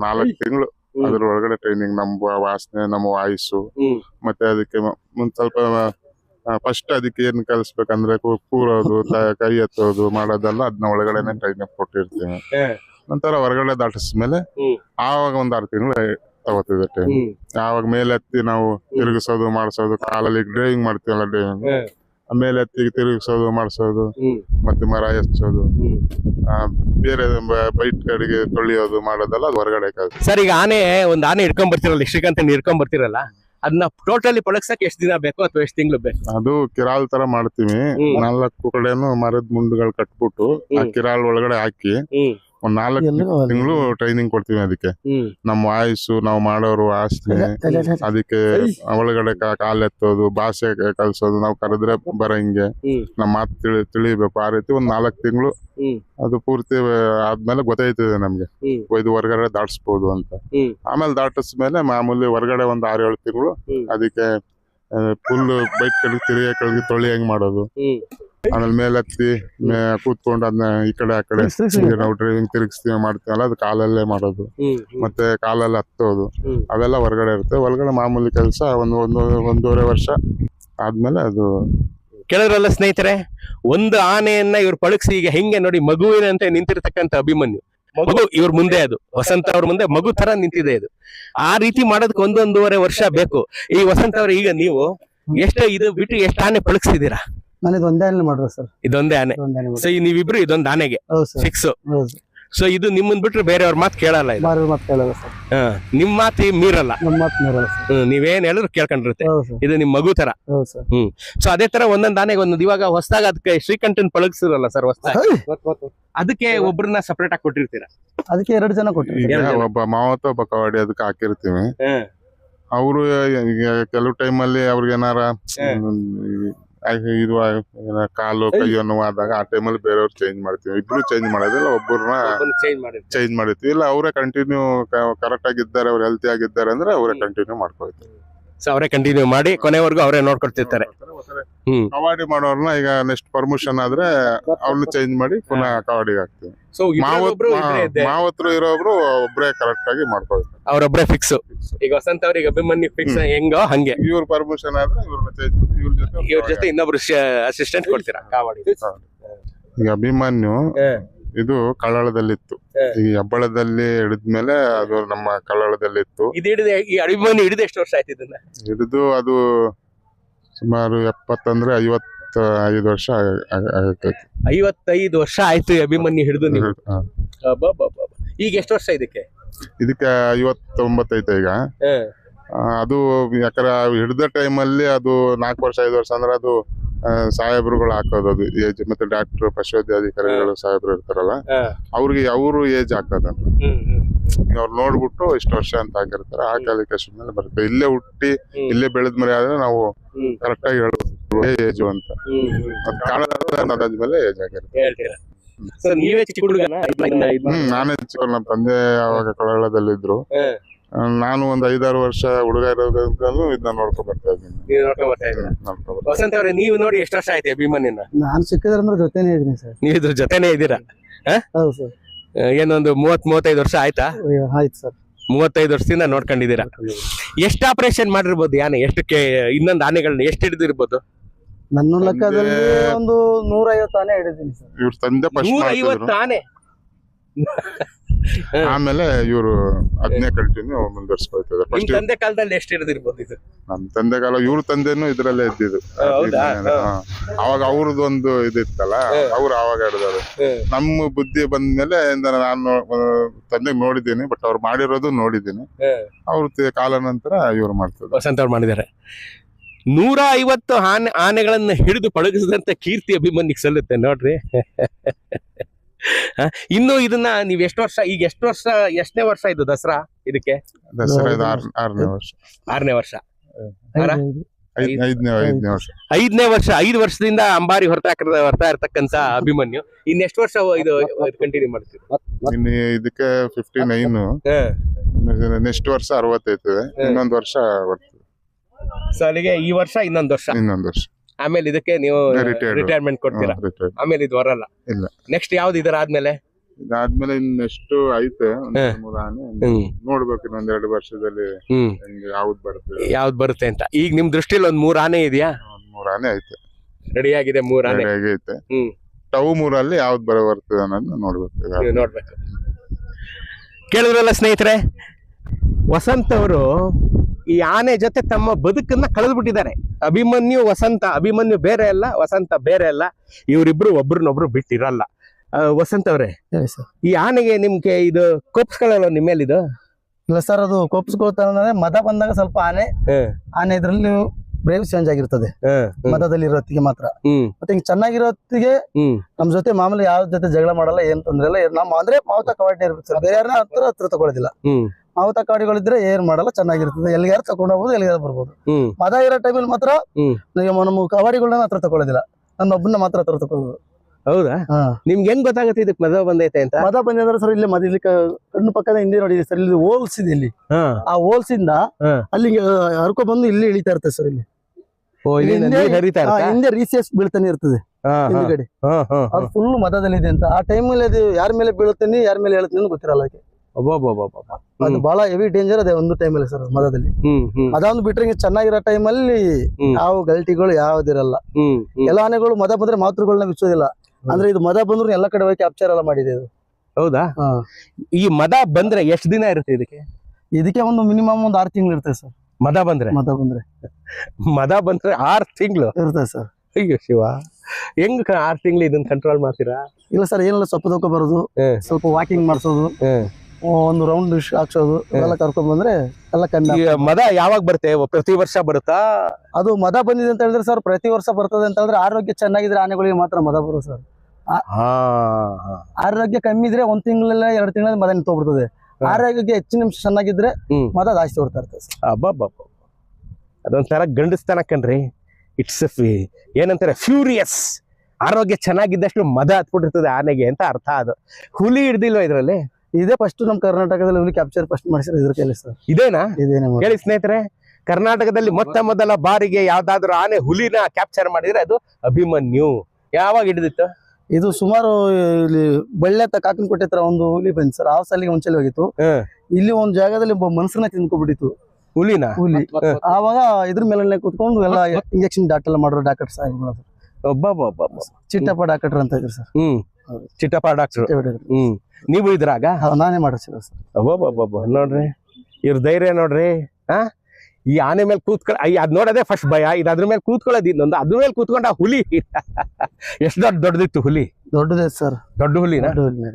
ನಾಲ್ಕು ತಿಂಗಳು. ಅದ್ರ ಒಳಗಡೆ ಟ್ರೈನಿಂಗ್ ನಮ್ಮ ವಾಸನೆ ನಮ್ಮ ವಾಯ್ಸು ಮತ್ತೆ ಅದಕ್ಕೆ ಒಂದ್ ಮುಂದ್ ಸ್ವಲ್ಪ ಫಸ್ಟ್ ಅದಕ್ಕೆ ಏನ್ ಕಲಿಸ್ಬೇಕಂದ್ರೆ ಕೂರೋದು ಕೈ ಎತ್ತೋದು ಮಾಡೋದೆಲ್ಲ ಅದನ್ನ ಒಳಗಡೆನೆ ಟ್ರೈನಿಂಗ್ ಕೊಟ್ಟಿರ್ತೀವಿ ಹಾ. ನಂತರ ಹೊರಗಡೆ ದಾಟಿಸ್ಮೇಲೆ. ಆವಾಗ ಒಂದ್ ಆರು ತಿಂಗಳು ತಗೋತಿದ್ದೆ ಟೈಮ್ ಆವಾಗ ಮೇಲೆತ್ತಿ ನಾವು ತಿರುಗಿಸೋದು ಮಾಡಿಸೋದು ಕಾಲಲ್ಲಿ ಡ್ರೈವಿಂಗ್ ಮಾಡ್ತೀವಲ್ಲ ಡ್ರೈವಿಂಗ್ ಆಮೇಲೆ ಮೇಲೆತ್ತಿ ತಿರುಗಿಸೋದು ಮಾಡಿಸೋದು ಮತ್ತೆ ಮರ ಹೆಚ್ಚೋದು ಆ, ಬೇರೆ ಬೈಟ್ ಕಡೆಗೆ ತೊಳೆಯೋದು ಮಾಡೋದೆಲ್ಲ ಅದು ಹೊರಗಡೆ ಸರ್ ಈಗ ಆನೆ ಒಂದ್ ಆನೆ ಹಿಡ್ಕೊಂಡ್ ಬರ್ತಿರಲ್ಲ ಶ್ರೀಕಾಂತ್ ಹಿಡ್ಕೊಂಡ್ ಬರ್ತಿರಲ್ಲ? ಅದನ್ನ ಟೋಟಲಿ ಪಳಗ್ಸಕ್ ಎಷ್ಟ್ ದಿನ ಬೇಕು ಅಥವಾ ಎಷ್ಟ್ ತಿಂಗಳು ಬೇಕು. ಅದು ಕಿರಾಲ್ ತರ ಮಾಡ್ತೀವಿ. ನಾಲ್ಕು ಕಡೆನು ಮರದ ಮುಂಡುಗಳು ಕಟ್ಬಿಟ್ಟು ಆ ಕಿರಾಲ್ ಒಳಗಡೆ ಹಾಕಿ ಒಂದ್ ನಾಲ್ಕು ಅದೇ. ತಿಂಗಳು ಟ್ರೈನಿಂಗ್ ಕೊಡ್ತೀವಿ ಅದಕ್ಕೆ ಹ್ಮ್ ನಮ್ಮ ವಾಯ್ಸು ನಾವು ಮಾಡೋರು ಆಸ್ತಿ ಅದಕ್ಕೆ ಒಳಗಡೆ ಕಾ- ಕಾಲೆತ್ತೋದು ಭಾಷೆ ಕಲಿಸೋದು ಕಲ್ಸೋದು ನಾವು ಕರೆದ್ರೆ ಬರಂಗೆ ಹ್ಮ್. ನಮ್ಮ ಮಾತು ತಿಳಿ ತಿಳಿಬೇಕು ಆ ರೀತಿ ಒಂದ್ ನಾಲ್ಕು ತಿಂಗಳು ಹ್ಮ್ ಅದು ಪೂರ್ತಿ ಆದ್ಮೇಲೆ ಗೊತ್ತಾಯ್ತದೆ ನಮ್ಗೆ ಹ್ಮ್. ಇದು ಹೊರಗಡೆ ದಾಟಿಸ್ಬೋದು ಅಂತ ಹ್ಮ್. ಆಮೇಲೆ ದಾಟಿಸ್ಮೇಲೆ ಮಾಮೂಲಿ ಹೊರಗಡೆ ಒಂದ್ ಆರು ಏಳು ತಿಂಗಳು ಹ್ಮ್. ಅದಕ್ಕೆ ಫುಲ್ ಬೈಕ್ ಕಡೆಗೆ ತಿರುಗಿ ಕಡೆಗೆ ತೊಳಿ ಹೆಂಗ್ ಮಾಡೋದು? ಆಮೇಲೆ ಮೇಲೆ ಹತ್ತಿ ಕೂತ್ಕೊಂಡು ಅದನ್ನ ಈ ಕಡೆ ಆ ಕಡೆ ನಾವು ಡ್ರೈವಿಂಗ್ ತಿರುಗಿಸ್ತೀವಿ ಮಾಡ್ತೀವಲ್ಲ ಅದು ಕಾಲಲ್ಲೇ ಮಾಡೋದು. ಮತ್ತೆ ಕಾಲಲ್ಲಿ ಹತ್ತೋದು. ಅವೆಲ್ಲ ಹೊರಗಡೆ ಇರುತ್ತೆ. ಒಳಗಡೆ ಮಾಮೂಲಿ ಕೆಲಸ ಒಂದು ಒಂದು ಒಂದೂವರೆ ವರ್ಷ ಆದ್ಮೇಲೆ ಅದು ಕೇಳಿದ್ರಲ್ಲ ಸ್ನೇಹಿತರೆ ಒಂದು ಆನೆಯನ್ನ ಇವ್ರು ಪಳಗಿಸಿ ಈಗ ಹೆಂಗೆ ನೋಡಿ ಮಗುವಿನಂತೆ ನಿಂತಿರ್ತಕ್ಕಂಥ ಅಭಿಮನ್ಯು. ಮಗು ಇವ್ರ ಮುಂದೆ ಅದು. ವಸಂತ ಅವ್ರ ಮುಂದೆ ಮಗು ತರ ನಿಂತಿದೆ ಇದು. ಆ ರೀತಿ ಮಾಡೋದಕ್ಕೆ ಒಂದೊಂದೂವರೆ ವರ್ಷ ಬೇಕು. ಈ ವಸಂತ ಅವ್ರ ಈಗ ನೀವು ಎಷ್ಟು ಇದು ಬಿಟ್ಟು ಎಷ್ಟು ಆನೆ ಪಳಗಿಸಿದೀರಾ ಒಂದೇ ಆನೆ ಮಾಡ್ರಿ ಸರ್. ಇದೊಂದೇ ಆನೆ. ಒಂದೇ ಆನೆ ಸೊ ನೀವಿಬ್ರು ಇದೊಂದು ಆನೆಗೆ. ಹೌದು ಸರ್. ಫಿಕ್ಸ್ ಹೌದು. ಸೊ ಇದು ನಿಮ್ಮನ್ ಬಿಟ್ರೆ ಬೇರೆಯವ್ರ ಮಾತು ಕೇಳಲ್ಲ ಇದು. ಕೇಳಲ್ಲ ಸರ್. ಹಾ, ನಿಮ್ ಮಾತು ಮೀರಲ್ಲ. ನಮ್ಮ ಮಾತು ಮೀರಲ್ಲ ಸರ್. ಹ್ಮ್, ನೀವೇನ್ ಹೇಳಿದ್ರು ಕೇಳ್ಕೊಂಡಿರುತ್ತೆ. ಹೌದು ಸರ್. ಇದು ನಿಮ್ ಮಗು ತರ. ಹೌದು ಸರ್. ಸೊ ಅದೇ ತರ ಒಂದೊಂದ್ ಆನೆಗೆ ಒಂದೊಂದು ಇವಾಗ ಹೊಸದಾಗ ಅದಕ್ಕೆ ಶ್ರೀಕಂಠನ್ ಪಳಗ್ಸಿರಲ್ಲ ಸರ್ ಹೊಸದಾಗಿ. ಅದಕ್ಕೆ ಒಬ್ರನ್ನ ಸಪರೇಟ್ ಆಗಿ ಕೊಟ್ಟಿರ್ತೀರಾ? ಅದಕ್ಕೆ ಎರಡು ಜನ ಕೊಟ್ಟಿರ್ತೀವಿ. ಈಗ ಎರಡು ಜನ. ಒಬ್ಬ ಮಾವತ ಒಬ್ಬ ಕಬಡ್ಡಿ ಅದಕ್ಕೆ ಹಾಕಿರ್ತೀವಿ. ಅವರು ಈಗ ಕೆಲವು ಟೈಮಲ್ಲಿ ಅವ್ರಿಗೆ ಏನಾರ ಹ್ಮ್, ಈ- ಇರುವ ಏನ ಕಾಲು ಕೈಯೋ ನೋವಾದಾಗ ಆ ಟೈಮಲ್ಲಿ ಬೇರೆಯವ್ರು ಚೇಂಜ್ ಮಾಡ್ತೀವಿ ಇಬ್ರು ಚೇಂಜ್ ಮಾಡೋದಿಲ್ಲ ಒಬ್ಬರನ್ನ ಚೇಂಜ್ ಮಾಡಿರ್ತೀವಿ ಚೇಂಜ್ ಮಾಡಿರ್ತೀವಿ ಇಲ್ಲ ಅವರೇ ಕಂಟಿನ್ಯೂ ಕರೆಕ್ಟ್ ಆಗಿದ್ದಾರೆ ಅವ್ರು ಹೆಲ್ತಿ ಆಗಿದ್ದಾರೆ ಅಂದ್ರೆ ಅವರೇ ಕಂಟಿನ್ಯೂ ಮಾಡ್ಕೊಳ್ತಾರೆ. ಸೊ ಅವರೇ ಕಂಟಿನ್ಯೂ ಮಾಡಿ ಕೊನೆವರೆಗೂ ಅವರೇ ನೋಡ್ಕೊಳ್ತಿರ್ತಾರೆ. ಹ್ಮ್. ಕಬಡ್ಡಿ ಮಾಡೋರ್ನ ಈಗ ನೆಕ್ಸ್ಟ್ ಪರ್ಮಿಷನ್ ಆದ್ರೆ ಅವ್ರನ್ನ ಚೇಂಜ್ ಮಾಡಿ ಪುನಃ ಕವಾಡಿಗೆ ಹಾಕ್ತೀವಿ. ಸೊ ಮಾವತ್ರು ಇರೋಬ್ರು ಒಬ್ರೇ ಕರೆಕ್ಟ್ ಆಗಿ ಮಾಡ್ಕೊಳ್ತಾರೆ. ಅವರೊಬ್ಬರೇ ಫಿಕ್ಸ್ ಈಗ ವಸಂತ ಅವ್ರಿಗೆ ಅಭಿಮನ್ಯು ಫಿಕ್ಸ್ ಹೆಂಗೋ ಹಂಗೆ. ಇವ್ರ ಪರ್ಮಿಷನ್ ಆದ್ರೆ ಇವ್ರನ್ನ ಚೇಂಜ್ ಇವ್ರ ಜೊತೆ ಇವ್ರ ಜೊತೆ ಇನ್ನೊಬ್ರು ಅಸಿಸ್ಟೆಂಟ್ ಕೊಡ್ತೀರಾ ಕಾವಡಿ ಈಗ ಅಭಿಮನ್ಯು ಇದು ಕಳ್ಳಳದಲ್ಲಿತ್ತು. ಈ ಹೆಬ್ಬಳದಲ್ಲಿ ಹಿಡಿದ್ಮೇಲೆ ಅದು ನಮ್ಮ ಕಳ್ಳಳದಲ್ಲಿತ್ತು ಇದು ಹಿಡಿದು ಈ ಅಭಿಮಾನಿ ಹಿಡಿದು ಎಷ್ಟು ವರ್ಷ ಆಯ್ತು ಇದನ್ನ ಹಿಡಿದು ಅದು ಸುಮಾರು ಎಪ್ಪತ್ತಂದ್ರೆ ಐವತ್ತ ಐದು ವರ್ಷ ಆಗ- ಆಗ- ಆಗೈತೆ. ಐವತ್ತೈದು ವರ್ಷ ಆಯ್ತು ಈ ಅಭಿಮನ್ಯು ಹಿಡಿದು ನೀವು ಹಾ. ಅಬ್ಬಬ್ಬಬ್ಬ. ಈಗ ಎಷ್ಟು ವರ್ಷ ಇದಕ್ಕೆ ಇದಕ್ಕೆ ಐವತ್ತೊಂಬತ್ತೈತೆ ಈಗ ಆ, ಅದು ಯಾಕಂದ್ರೆ ಹಿಡಿದ ಟೈಮಲ್ಲಿ ಅದು ನಾಲ್ಕು ವರ್ಷ ಐದು ವರ್ಷ ಅಂದ್ರೆ ಅದು ಸಾಹೇಬ್ರುಗಳು ಹಾಕೋದು ಅದು ಏಜ್ ಮತ್ತೆ ಡಾಕ್ಟರ್ ಪಶುವೈದ್ಯಾಧಿಕಾರಿಗಳು ಸಾಹೇಬ್ರು ಇರ್ತಾರಲ್ಲ. ಅವ್ರಿಗೆ ಅವರು ಏಜ್ ಹಾಕೋದು ಹ್ಮ್ ಹ್ಮ್ ಅವ್ರು ನೋಡ್ಬಿಟ್ಟು ಇಷ್ಟು ವರ್ಷ ಅಂತ ಹಾಕಿರ್ತಾರೆ ಆ ಕ್ಯಾಲಿಕೇಶನ್ ಮೇಲೆ ಬರುತ್ತೆ. ಇಲ್ಲೇ ಹುಟ್ಟಿ ಇಲ್ಲೇ ಬೆಳೆದ ಮರಿ ಆದ್ರೆ ನಾವು. ಕರೆಕ್ಟ್ ಆಗಿ ಹೇಳ್ಬೋದು ಏಜ್ ಅಂತ. ಮತ್ತೆ ಹ್ಮ್ ಅದ್ ಕಾಣದ ಏಜ್ ಆಗಿರುತ್ತೆ ನಾನೇ ಚಿಕ್ಕ ನಮ್ಮ ತಂದೆ ಅವಾಗ ಕೊಳಗಳದಲ್ಲಿದ್ರು. ನಾನು ಒಂದ್ ಐದಾರು ವರ್ಷ ಹುಡುಗ ಇರೋದ್ರಿಂದಲೂ ಇದನ್ನ ನೋಡ್ಕೊಂಡ್ ಬರ್ತಾ ಇದ್ದೀನಿ. ನೀವು ನೋಡ್ಕೊಂಡ್ ಬರ್ತಾ ಇದ್ದೀರಾ ವಸಂತ ಅವ್ರೆ ನೀವು ನೋಡಿ ಎಷ್ಟು ವರ್ಷ ಆಯ್ತು ಅಭಿಮನ್ಯನ? ನಾನು ಸಿಕ್ಕಿದ್ರೆ ಜೊತೆನೇ ಇದೀನಿ ಸರ್. ನೀವು ಇದ್ರ ಜೊತೆನೇ ಇದ್ದೀರಾ? ಹೌದು ಸರ್. ಆ, ಏನೊಂದು ಮೂವತ್ ಮೂವತ್ತೈದು ವರ್ಷ ಆಯ್ತಾ? ಆಯ್ತು ಸರ್. ಮೂವತ್ತೈದು ವರ್ಷದಿಂದ ನೋಡ್ಕೊಂಡಿದ್ದೀರಾ? ಎಷ್ಟು ಆಪರೇಷನ್ ಮಾಡಿರ್ಬೋದು ಯಾನೆ? ಎಷ್ಟಕ್ಕೆ ಇನ್ನೊಂದು ಆನೆಗಳನ್ನ ಎಷ್ಟು ಹಿಡಿದಿರ್ಬೋದು? ನನ್ನ ಲೆಕ್ಕದಲ್ಲಿ ಒಂದು ನೂರೈವತ್ತು ಆನೆ ಹಿಡಿದೀನಿ ಸರ್. ಇವ್ರ ತಂದೆ ಫಸ್ಟ್ ನೂರ ಮಾಡ್ತಿದ್ರು. ಐವತ್ತು ಆನೆ? ಆಮೇಲೆ ಇವರು ಅದನ್ನೇ ಕಂಟಿನ್ಯೂ ನಿಮ್ ಫಸ್ಟ್ ತಂದೆ ಕಾಲದಲ್ಲಿ ಎಷ್ಟು ಹಿಡಿದಿರ್ಬೋದು ಇದು? ನಮ್ ತಂದೆ ಕಾಲ ಇವ್ರ ತಂದೆನೂ ಇದ್ರಲ್ಲೇ ಇದ್ದಿದ್ದು. ಹೌದಾ? ಹಾ. ಅವಾಗ ಅವ್ರದ್ದು ಒಂದು ಇದಿತ್ತಲ್ಲ ಅವ್ರು ಅವಾಗ ಹಿಡಿದಾರೆ ನಮ್ಮ ಬುದ್ಧಿ ಬಂದ್ಮೇಲೆ ಇಂದ ನಾನು ತಂದೆ ತಂದೆಗ್ ನೋಡಿದ್ದೀನಿ ಬಟ್ ಅವ್ರು ಮಾಡಿರೋದು ನೋಡಿದ್ದೀನಿ. ಅವ್ರ ಕಾಲ ನಂತರ ಇವ್ರು ಮಾಡ್ತಿದ್ರು. ವಸಂತ ಅವ್ರು ಮಾಡಿದ್ದಾರೆ. ನೂರ ಐವತ್ತು ಆನೆ ಆನೆಗಳನ್ನ ಹಿಡಿದು ಪಳಗಿಸಿದಂತ ಕೀರ್ತಿ ಅಭಿಮನ್ಯಿಗೆ ಸಲ್ಲುತ್ತೆ ನೋಡ್ರಿ? ಇನ್ನು ಇದನ್ನ ನೀವ್ ಎಷ್ಟು ವರ್ಷ ಈಗ ಎಷ್ಟು ವರ್ಷ ಎಷ್ಟನೇ ವರ್ಷ ಇದು ದಸರಾ ಇದಕ್ಕೆ? ಆರನೇ ವರ್ಷ. ಐದನೇ ಐದನೇ ವರ್ಷ. ಐದು ವರ್ಷದಿಂದ ಅಂಬಾರಿ ಹೊರತಾ ಹೊರತಾ ಇರ್ತಕ್ಕಂತ ಅಭಿಮನ್ಯು. ಇನ್ ಎಷ್ಟು ವರ್ಷ ಇದು ಕಂಟಿನ್ಯೂ ಮಾಡ್ತೀವಿ ಇದಕ್ಕೆ ಫಿಫ್ಟಿ ನೈನ್ ನೆಕ್ಸ್ಟ್ ವರ್ಷ ಅರವತ್ತೈತದೆ ಇನ್ನೊಂದ್ ವರ್ಷ ಬರ್ತದೆ. ಸೊ ಅಲ್ಲಿಗೆ ಈ ವರ್ಷ ಇನ್ನೊಂದು ವರ್ಷ. ಇನ್ನೊಂದ್ ವರ್ಷ. ಆಮೇಲೆ ಇದಕ್ಕೆ ನೀವು Retired. ರಿಟೈರ್ಮೆಂಟ್ ಕೊಡ್ತೀರಾ? ಆಮೇಲೆ ಇದು ಬರಲ್ಲ. ಇಲ್ಲ. ನೆಕ್ಸ್ಟ್ ಯಾವ್ದು ಇದರ ಆದ್ಮೇಲೆ? ಇದಾದ್ಮೇಲೆ ಇನ್ನೆಷ್ಟು ಐತೆ? ಒಂದ್ ಹಾ. ಎರಡ್ ಮೂರ್ ಆನೆ. ಹ್ಮ್. ನೋಡ್ಬೇಕು ಇನ್ನೊಂದ್ ಎರಡು ವರ್ಷದಲ್ಲಿ ಹ್ಮ್. ಹೆಂಗೆ ಯಾವ್ದು ಬರುತ್ತೆ. ಯಾವ್ದು ಬರುತ್ತೆ ಅಂತ. ಈಗ ನಿಮ್ ದೃಷ್ಟಿಲಿ ಒಂದ್ ಮೂರ್ ಆನೆ ಇದೆಯಾ? ಒಂದ್ ಮೂರ್ ಆನೆ ಐತೆ. ರೆಡಿ ಆಗಿದೆ ಮೂರ್ ಆನೆ. ರೆಡಿ ಆಗೈತೆ ಹ್ಮ್. ಟವ್ ಮೂರಲ್ಲಿ ಯಾವ್ದು ಬರ ಬರ್ತದೆ ಅನ್ನೋದನ್ನ ನೋಡ್ಬೇಕು. ನೀವು ನೋಡ್ಬೇಕು. ಕೇಳಿದ್ರಲ್ಲ ಸ್ನೇಹಿತರೆ ವಸಂತ್ ಅವರು ಈ ಆನೆ ಜೊತೆ ತಮ್ಮ ಬದುಕನ್ನ ಕಳೆದ್ಬಿಟ್ಟಿದ್ದಾರೆ. ಅಭಿಮನ್ಯು ವಸಂತ ಅಭಿಮನ್ಯು ಬೇರೆ ಅಲ್ಲ ವಸಂತ ಬೇರೆ ಅಲ್ಲ ಇವರಿಬ್ರು ಒಬ್ರನ್ನೊಬ್ರು ಬಿಟ್ಟಿರಲ್ಲ. ವಸಂತ ಅವರೇ ಈ ಆನೆಗೆ ನಿಮ್ಗೆ ಇದು ಕೋಪ್ಸ್ಗಳಲ್ಲ ನಿಮ್ಮ ಇದು ಇಲ್ಲ ಸರ್ ಅದು ಕೋಪ್ಸ್ಕೊಳ್ತಾರೆ ಮದ ಬಂದಾಗ ಸ್ವಲ್ಪ ಆನೆ ಆನೆ ಇದ್ರಲ್ಲಿ ಬ್ರೇವ್ ಚೇಂಜ್ ಆಗಿರ್ತದೆ. ಮದದಲ್ಲಿ ಇರೋತ್ತಿಗೆ ಮಾತ್ರ. ಮತ್ತೆ ಹಿಂಗ್ ಚೆನ್ನಾಗಿರೋತ್ತಿಗೆ ನಮ್ಮ ನಮ್ ಜೊತೆ ಮಾಮೂಲಿ ಯಾವ ಜೊತೆ ಜಗಳ ಮಾಡಲ್ಲ ಏನ್ ತೊಂದ್ರೆ ಇಲ್ಲ. ನಮ್ಮ ಅಂದ್ರೆ ಮಾವುತ ಕವಾಟಿ ಇರ್ಬೇಕು ಸರ್. ಬೇರೆ ಯಾರನ್ನ ಹತ್ರ ಹತ್ರ ತಗೊಳ್ಳೋದಿಲ್ಲ. ಮಾವುತ ಇದ್ರೆ ಏನ್ ಮಾಡಲ್ಲ ಚೆನ್ನಾಗಿರ್ತದೆ. ಎಲ್ಲಿಗಾರು ತಗೊಂಡ್ ಹೋಗ್ಬೋದು ಎಲ್ಲಿಗಾರು ಬರ್ಬೋದು. ಮದ ಇರೋ ಟೈಮಲ್ಲಿ ಮಾತ್ರ ನಮ್ಮ ಕವಾಡಿಗಳನ್ನ ಹತ್ರ ತಗೊಳ್ಳೋದಿಲ್ಲ ನನ್ನ ಒಬ್ಬನ ಮಾತ್ರ ಹತ್ರ ತಗೊಳ್ಳೋದು ಹೌದಾ? ನಿಮ್ಗೆ ಹೆಂಗ್ ಗೊತ್ತಾಗುತ್ತೆ ಇದಕ್ಕೆ ಮದ ಬಂದೈತೆ ಅಂತ? ಮದ ಬಂದ್ರೆ ಸರ್ ಇಲ್ಲಿ ಮದ ಇಲ್ಲಿ ಕಣ್ಣು ಪಕ್ಕದ ಹಿಂದೆ ನೋಡಿ ಸರ್ ಇಲ್ಲಿ ಹೋಲ್ಸ್ ಇದೆ ಇಲ್ಲಿ. ಆ ಹೋಲ್ಸ್ ಇಂದ ಅಲ್ಲಿ ಹರ್ಕೊ ಬಂದು ಇಲ್ಲಿ ಇಳಿತಾ ಇರ್ತದೆ ಸರ್ ಇಲ್ಲಿ. ಹಿಂದೆ- ರೀಸಿಯಸ್ ಬೀಳ್ತಾನೆ ಇರ್ತದೆ ಹಿಂದ್ಗಡೆ. ಅದು ಫುಲ್ ಮದದಲ್ಲಿ ಇದೆ ಅಂತ. ಆ ಟೈಮಲ್ಲಿ ಅದು ಯಾರ ಮೇಲೆ ಬೀಳುತ್ತೀನಿ ಯಾರ ಮೇಲೆ ಹೇಳ್ತೀನಿ ಗೊತ್ತಿರಲ್ಲ ಅದಕ್ಕೆ. ಅದು. ಬಹಳ ಹೆವಿ ಡೇಂಜರ್ ಅದೇ ಒಂದು ಟೈಮ್ ಅಲ್ಲಿ ಸರ್ ಮದದಲ್ಲಿ. ಅದೊಂದು ಬಿಟ್ರೆ ಚೆನ್ನಾಗಿರೋ ಟೈಮಲ್ಲಿ ಅಲ್ಲಿ ಯಾವ ಗಲ್ಟಿಗಳು ಯಾವ್ದಿರಲ್ಲ. ಎಲ್ಲ ಆನೆಗಳು ಮದ ಬಂದ್ರೆ ಮಾತೃಗಳನ್ನ ಬಿಚ್ಚೋದಿಲ್ಲ. ಅಂದ್ರೆ ಇದು ಮದ ಬಂದ್ರು ಎಲ್ಲ ಕಡೆ ಹೋಗಿ ಕ್ಯಾಪ್ಚರ್ ಎಲ್ಲ ಮಾಡಿದೆ ಇದು. ಹೌದಾ. ಈ ಮದ ಬಂದ್ರೆ ಎಷ್ಟ್ ದಿನ ಇರುತ್ತೆ ಇದಕ್ಕೆ? ಇದಕ್ಕೆ ಒಂದು ಮಿನಿಮಮ್ ಒಂದು ಆರು ತಿಂಗಳು ಇರ್ತದೆ ಸರ್. ಮದ ಬಂದ್ರೆ? ಮದ ಬಂದ್ರೆ. ಮದ ಬಂದ್ರೆ ಆರ್ ತಿಂಗಳು? ಇರ್ತದೆ ಸರ್. ಅಯ್ಯೋ ಶಿವ. ಹೆಂಗ್ ಆರು ತಿಂಗಳು ಇದನ್ನ ಕಂಟ್ರೋಲ್ ಮಾಡ್ತೀರಾ? ಇಲ್ಲ ಸರ್ ಏನಿಲ್ಲ ಸ್ವಲ್ಪ ದೊಕ್ಕ ಬರೋದು ಸ್ವಲ್ಪ ವಾಕಿಂಗ್ ಮಾಡಿಸೋದು. ಒಂದು ರೌಂಡ್ ಹಾಕ್ಸೋದು ಎಲ್ಲ ಕರ್ಕೊಂಡ್ ಬಂದ್ರೆ ಎಲ್ಲ ಕಮ್ಮಿ ಈ ಮದ ಯಾವಾಗ ಬರುತ್ತೆ? ಪ್ರತಿ ವರ್ಷ ಬರುತ್ತಾ? ಅದು ಮದ ಬಂದಿದೆ ಅಂತ ಹೇಳಿದ್ರೆ ಸರ್ ಪ್ರತಿ ವರ್ಷ ಬರ್ತದೆ ಅಂತ ಹೇಳಿದ್ರೆ ಆರೋಗ್ಯ ಚೆನ್ನಾಗಿದ್ರೆ ಆನೆಗಳಿಗೆ ಮಾತ್ರ ಮದ ಬರು ಸರ್. ಆರೋಗ್ಯ ಕಮ್ಮಿ ಇದ್ರೆ ಒಂದ್ ತಿಂಗಳಲ್ಲ ಎರಡು ತಿಂಗಳಲ್ಲಿ ಮದ ನಿಂತೋಗ್ಬಿಡ್ತದೆ. ಆರೋಗ್ಯಕ್ಕೆ ಹೆಚ್ಚಿನ ನಿಮಿಷ ಚೆನ್ನಾಗಿದ್ರೆ. ಮದ ಜಾಸ್ತಿ ಹೊಡ್ತಾ ಇರ್ತದೆ ಸರ್. ಅದೊಂಥರ ಗಂಡಸ್ತನ ಕಣ್ರಿ. ಇಟ್ಸ್ ಏನಂತಾರೆ? ಫ್ಯೂರಿಯಸ್ ಆರೋಗ್ಯ ಚೆನ್ನಾಗಿದ್ದಷ್ಟು ಮದ ಹತ್ಬಿಟ್ಟಿರ್ತದೆ ಆನೆಗೆ ಅಂತ ಅರ್ಥ ಅದು. ಹುಲಿ ಹಿಡ್ದಿಲ್ವ ಇದ್ರಲ್ಲಿ? ಇದೇ ಫಸ್ಟ್ ನಮ್ಮ ಕರ್ನಾಟಕದಲ್ಲಿ ಹುಲಿ ಕ್ಯಾಪ್ಚರ್ ಫಸ್ಟ್ ಮಾಡಿಸಿರೋ ಇದ್ರ ಕೈಲಿ ಸರ್ ಇದೇನಾ? ಇದೇನೇ ಕೇಳಿ ಹೇಳಿ ಸ್ನೇಹಿತರೆ ಕರ್ನಾಟಕದಲ್ಲಿ ಮೊತ್ತ ಮೊದಲ ಬಾರಿಗೆ ಯಾವ್ದಾದ್ರು ಆನೆ ಹುಲಿನ ಕ್ಯಾಪ್ಚರ್ ಮಾಡಿದ್ರೆ ಅದು ಅಭಿಮನ್ಯು. ಯಾವಾಗ ಹಿಡಿದಿತ್ತು? ಇದು ಸುಮಾರು ಇಲ್ಲಿ ಬಳ್ಳೆ ಹತ್ತ ಕಾಕನಕೋಟೆ ತರ ಒಂದು ಹುಲಿ ಬಂದ್ ಸರ್ ಆ ಸಲಿಗೆ ಒಂದ್ಸಲಿ ಹೋಗಿತ್ತು. ಹ್ಮ್. ಇಲ್ಲಿ ಒಂದ್ ಜಾಗದಲ್ಲಿ ಒಬ್ಬ ಮನುಷ್ಯನ ತಿನ್ಕೊಬಿಟ್ಟಿತ್ತು. ಹುಲಿನ? ಹುಲಿ. ಆವಾಗ ಇದ್ರ ಮೇಲೆ ಕುತ್ಕೊಂಡು ಎಲ್ಲ ಇಂಜೆಕ್ಷನ್ ಡಾಕ್ಟರ್ ಎಲ್ಲ ಮಾಡೋರು ಡಾಕ್ಟರ್ ಸಾಹೇಬ್ಗಳು ಒಬ್ಬ ಚಿಟ್ಟಪ್ಪ ಡಾಕ್ಟರ್ ಅಂತ ಇದ್ರು ಸರ್ ಹ್ಮ್. ಚಿಟ್ಟಪ್ಪ ಡಾಕ್ಟರ್ ಹ್ಮ್. ನೀವು ಇದ್ರಾಗ ನಾನೇ ಸರ್. ಅಬ್ಬಬ್ಬಬ್ಬ ನೋಡ್ರಿ. ಇವ್ರ ಧೈರ್ಯ ನೋಡ್ರಿ. ಆ? ಈ ಆನೆ ಮೇಲೆ ಕೂತ್ಕೊಳ ಅದ್ ನೋಡೋದೇ ಫಸ್ಟ್ ಭಯ. ಇದು ಅದ್ರ ಮೇಲೆ ಕೂತ್ಕೊಳ್ಳೋದು ಇನ್ನೊಂದು. ಅದ್ರ ಮೇಲೆ ಕೂತ್ಕೊಂಡ ಹುಲಿ. ಎಷ್ಟು ದೊಡ್ಡ ದೊಡ್ಡದಿತ್ತು ಹುಲಿ? ದೊಡ್ಡದೇ ಸರ್. ದೊಡ್ಡ ಹುಲಿನ? ಹುಲಿ.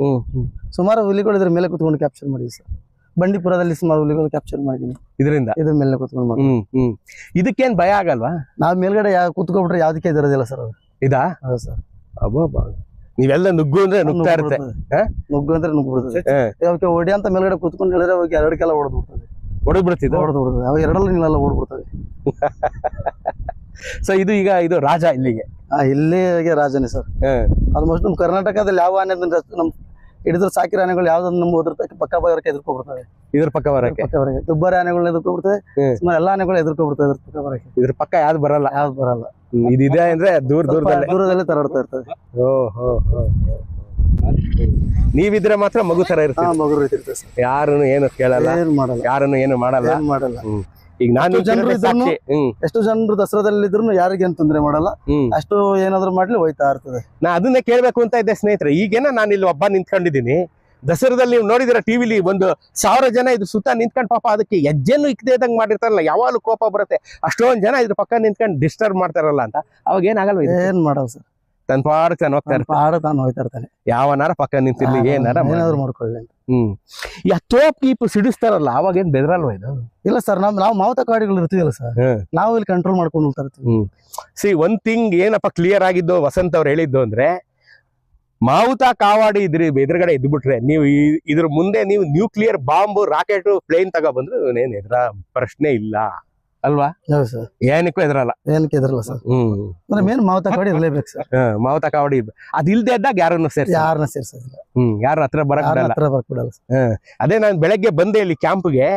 ಹ್ಮ್. ಸುಮಾರು ಹುಲಿಗಳು ಇದ್ರ ಮೇಲೆ ಕೂತ್ಕೊಂಡು ಕ್ಯಾಪ್ಚರ್ ಮಾಡಿದ್ವಿ ಸರ್. ಬಂಡೀಪುರದಲ್ಲಿ ಸುಮಾರು ಹುಲಿಗಳು ಕ್ಯಾಪ್ಚರ್ ಮಾಡಿದೀನಿ ಇದರಿಂದ? ಇದ್ರ ಮೇಲೆ ಕೂತ್ಕೊಂಡು ಹ್ಮ್ ಇದಕ್ಕೇನ್ ಭಯ ಆಗಲ್ವಾ? ನಾವ್ ಮೇಲ್ಗಡೆ ಯಾವ ಕೂತ್ಕೊಂಡ್ಬಿಟ್ರೆ ಯಾವ್ದಕ್ಕೆ ಇದಿರೋದಿಲ್ಲ ಸರ್ ಅದು. ಇದಾ? ಹೌದು ಸರ್. ಅಬ್ಬಬ್ಬ ನೀವೆಲ್ಲ ನುಗ್ಗು ಅಂದ್ರೆ ನುಗ್ತಾ ಇರುತ್ತೆ? ನುಗ್ಗು ಅಂದ್ರೆ ನುಗ್ಗು ಬಿಡ್ತದೆ. ಅವಕ್ಕೆ ಹೊಡಿ ಅಂತ ಮೇಲ್ಗಡೆ ಕುತ್ಕೊಂಡು ಹೇಳಿದ್ರೆ ಹೋಗಿ ಎರಡಕ್ಕೆಲ್ಲ ಹೊಡೆದು ಬಿಡ್ತದೆ. ಹೊಡೆದು ಬಿಡ್ತಿದ್ದು ಹೊಡೆದು ಬಿಡ್ತದೆ. ಅವ ಎರಡಲ್ಲ ಓಡ್ಬಿಡ್ತವೆ ಸೊ ಇದು ಈಗ ಇದು ರಾಜ ಇಲ್ಲಿಗೆ. ಇಲ್ಲಿಗೆ ರಾಜನೇ ಸರ್. ಆಲ್ಮೋಸ್ಟ್ ನಮ್ಮ ಕರ್ನಾಟಕದಲ್ಲಿ ಯಾವ ಆನೆ ಬಂದ್ರೆ ನಮ್ ಹಿಡಿದ್ರೆ ಸಾಕಿರ ಆನೆಗಳು ಯಾವ್ದೊಂದು ನಮ್ಮ ಹೋದ್ರ ಪಕ್ಕ ಬರೋಕೆ ಎದುರ್ಕೊಬಿಡ್ತವೆ. ಇದ್ರ ಪಕ್ಕ ಬರಕ್ಕೆ ಪಕ್ಕ ಬರೋಕೆ ದುಬ್ಬಾರಿ ಆನೆಗಳನ್ನ ಎದುರ್ಕೊಬಿಡ್ತವೆ. ಸುಮಾರು ಎಲ್ಲ ಆನೆಗಳು ಎದುರ್ಕೊಬಿಡ್ತವೆ ಇದ್ರ ಪಕ್ಕ ಬರೋಕೆ ಇದ್ರ ಪಕ್ಕ ಯಾವ್ದು ಬರಲ್ಲ. ಯಾವ್ದು ಬರಲ್ಲ. ಇದಿದೆ ಅಂದ್ರೆ ದೂರ ದೂರದಲ್ಲೇ. ದೂರದಲ್ಲೇ ತರಾಡ್ತಾ ಇರ್ತದೆ. ಓ ಹೋ ಹೋ ನೀವಿದ್ರೆ ಮಾತ್ರ ಮಗು ತರ ಇರ್ತೀವಿ ಮಗು ರೀತಿ ಇರ್ತದೆ ಯಾರನ್ನು ಏನು ಕೇಳಲ್ಲ ಮಾಡಲ್ಲ. ಯಾರನ್ನು ಏನು ಮಾಡಲ್ಲ. ಮಾಡಲ್ಲ. ಈಗ ನಾನು ಎಷ್ಟೋ ಜನರು ಎಷ್ಟು ಜನರು ದಸರಾದಲ್ಲಿ ಇದ್ರು ಯಾರಿಗೆ ತೊಂದರೆ ಮಾಡಲ್ಲ. ಅಷ್ಟು ಏನಾದ್ರು ಮಾಡ್ಲಿ ಹೋಯ್ತಾ ಇರ್ತದೆ. ನಾ ಅದನ್ನೇ ಕೇಳ್ಬೇಕು ಅಂತ ಇದ್ದೆ ಸ್ನೇಹಿತರೆ. ಈಗೇನ ನಾನು ಇಲ್ಲಿ ಒಬ್ಬ ನಿಂತ್ಕೊಂಡಿದ್ದೀನಿ. ದಸರಾದಲ್ಲಿ ನೀವು ನೋಡಿದಿರ ಟಿವಿಲಿ ಒಂದು ಸಾವಿರ ಜನ ಇದು ಸುತ್ತ ನಿಂತ್ಕೊಂಡು ಪಾಪ ಅದಕ್ಕೆ ಹೆಜ್ಜೆನೂ ಇಕ್ಕದೇದಂಗ್ ಮಾಡಿರ್ತಾರಲ್ಲ ಯಾವಾಗಲೂ ಕೋಪ ಬರುತ್ತೆ. ಅಷ್ಟೊಂದು ಜನ ಇದ್ರ ಪಕ್ಕ ನಿಂತ್ಕೊಂಡು ಡಿಸ್ಟರ್ಬ್ ಮಾಡ್ತಾರಲ್ಲ ಅಂತ. ಅವಾಗ ಏನಾಗಲ್ಲ? ಏನ್ ಮಾಡೋ ಸರ್. ತನ್ನ ಪಾಡ ತಾನು ಹೋಗ್ತಾ ಪಾಡ ತಾನು ಹೋಗ್ತಾ ಇರ್ತಾನೆ. ಯಾವನಾರ ಪಕ್ಕ ನಿಂತಿರ್ಲಿ ಏನಾರ. ಏನಾದ್ರು ಮಾಡ್ಕೊಳ್ಳಿ ಅಂತ. ಹ್ಮ್. ಈ ತೋಪ್ ಕೀಪ್ ಸಿಡಿಸ್ತಾರಲ್ಲ ಅವಾಗ ಏನ್ ಬೆದರಲ್ವ ಇದು? ಇಲ್ಲ ಸರ್ ನಮ್ ನಾವು ಮಾವತ ಕಾಡಿಗಳು ಇರ್ತೀವಲ್ಲ ಸರ್. ನಾವು ಇಲ್ಲಿ ಕಂಟ್ರೋಲ್ ಮಾಡ್ಕೊಂಡು ಹೋಗ್ತಾ ಇರ್ತೀವಿ. ಸಿ ಒಂದ್ ಥಿಂಗ್ ಏನಪ್ಪ ಕ್ಲಿಯರ್ ಆಗಿದ್ದು ವಸಂತ ಅವ್ರು ಹೇಳಿದ್ದು ಅಂದ್ರೆ ಮಾವುತ ಕಾವಾಡಿ ಇದ್ರಿ, ಎದುರುಗಡೆ ಇದ್ಬಿಟ್ರೆ ನೀವು ಇದ್ರ ಮುಂದೆ ನೀವು ನ್ಯೂಕ್ಲಿಯರ್ ಬಾಂಬ್ ರಾಕೆಟ್ ಪ್ಲೇನ್ ತಗೋ ಬಂದ್ರೆ ಏನ್ ಎದುರ ಪ್ರಶ್ನೆ ಇಲ್ಲ. ಅಲ್ವಾ? ಹೌದು ಸರ್. ಏನಕ್ಕೂ ಎದುರಲ್ಲ ಏನಕ್ಕೆ ಇದ್ರಲ್ಲ ಸರ್. ಹ್ಮ್. ಅಂದ್ರೆ ಮೇನ್ ಮಾವತ ಕಾವಡಿ ಇರ್ಲೇಬೇಕು ಸರ್. ಮಾವತ ಕಾವಡಿ ಅದ್ ಇಲ್ದೆ ಇದ್ದಾಗ ಯಾರನ್ನು ಸೇರ್ಸ ಯಾರನ್ನ ಸೇರ್ಸೋದಿಲ್ಲ. ಹ್ಮ್ ಯಾರ ಹತ್ರ ಬರಕ್ ಯಾರ ಬಿಡಲ್ಲ. ಹತ್ರ ಬರ್ಕ್ ಬಿಡಲ್ಲ ಸರ್. ಅದೇ ನಾನು ಬೆಳಗ್ಗೆ ಬಂದೆ ಇಲ್ಲಿ ಕ್ಯಾಂಪ್ಗೆ.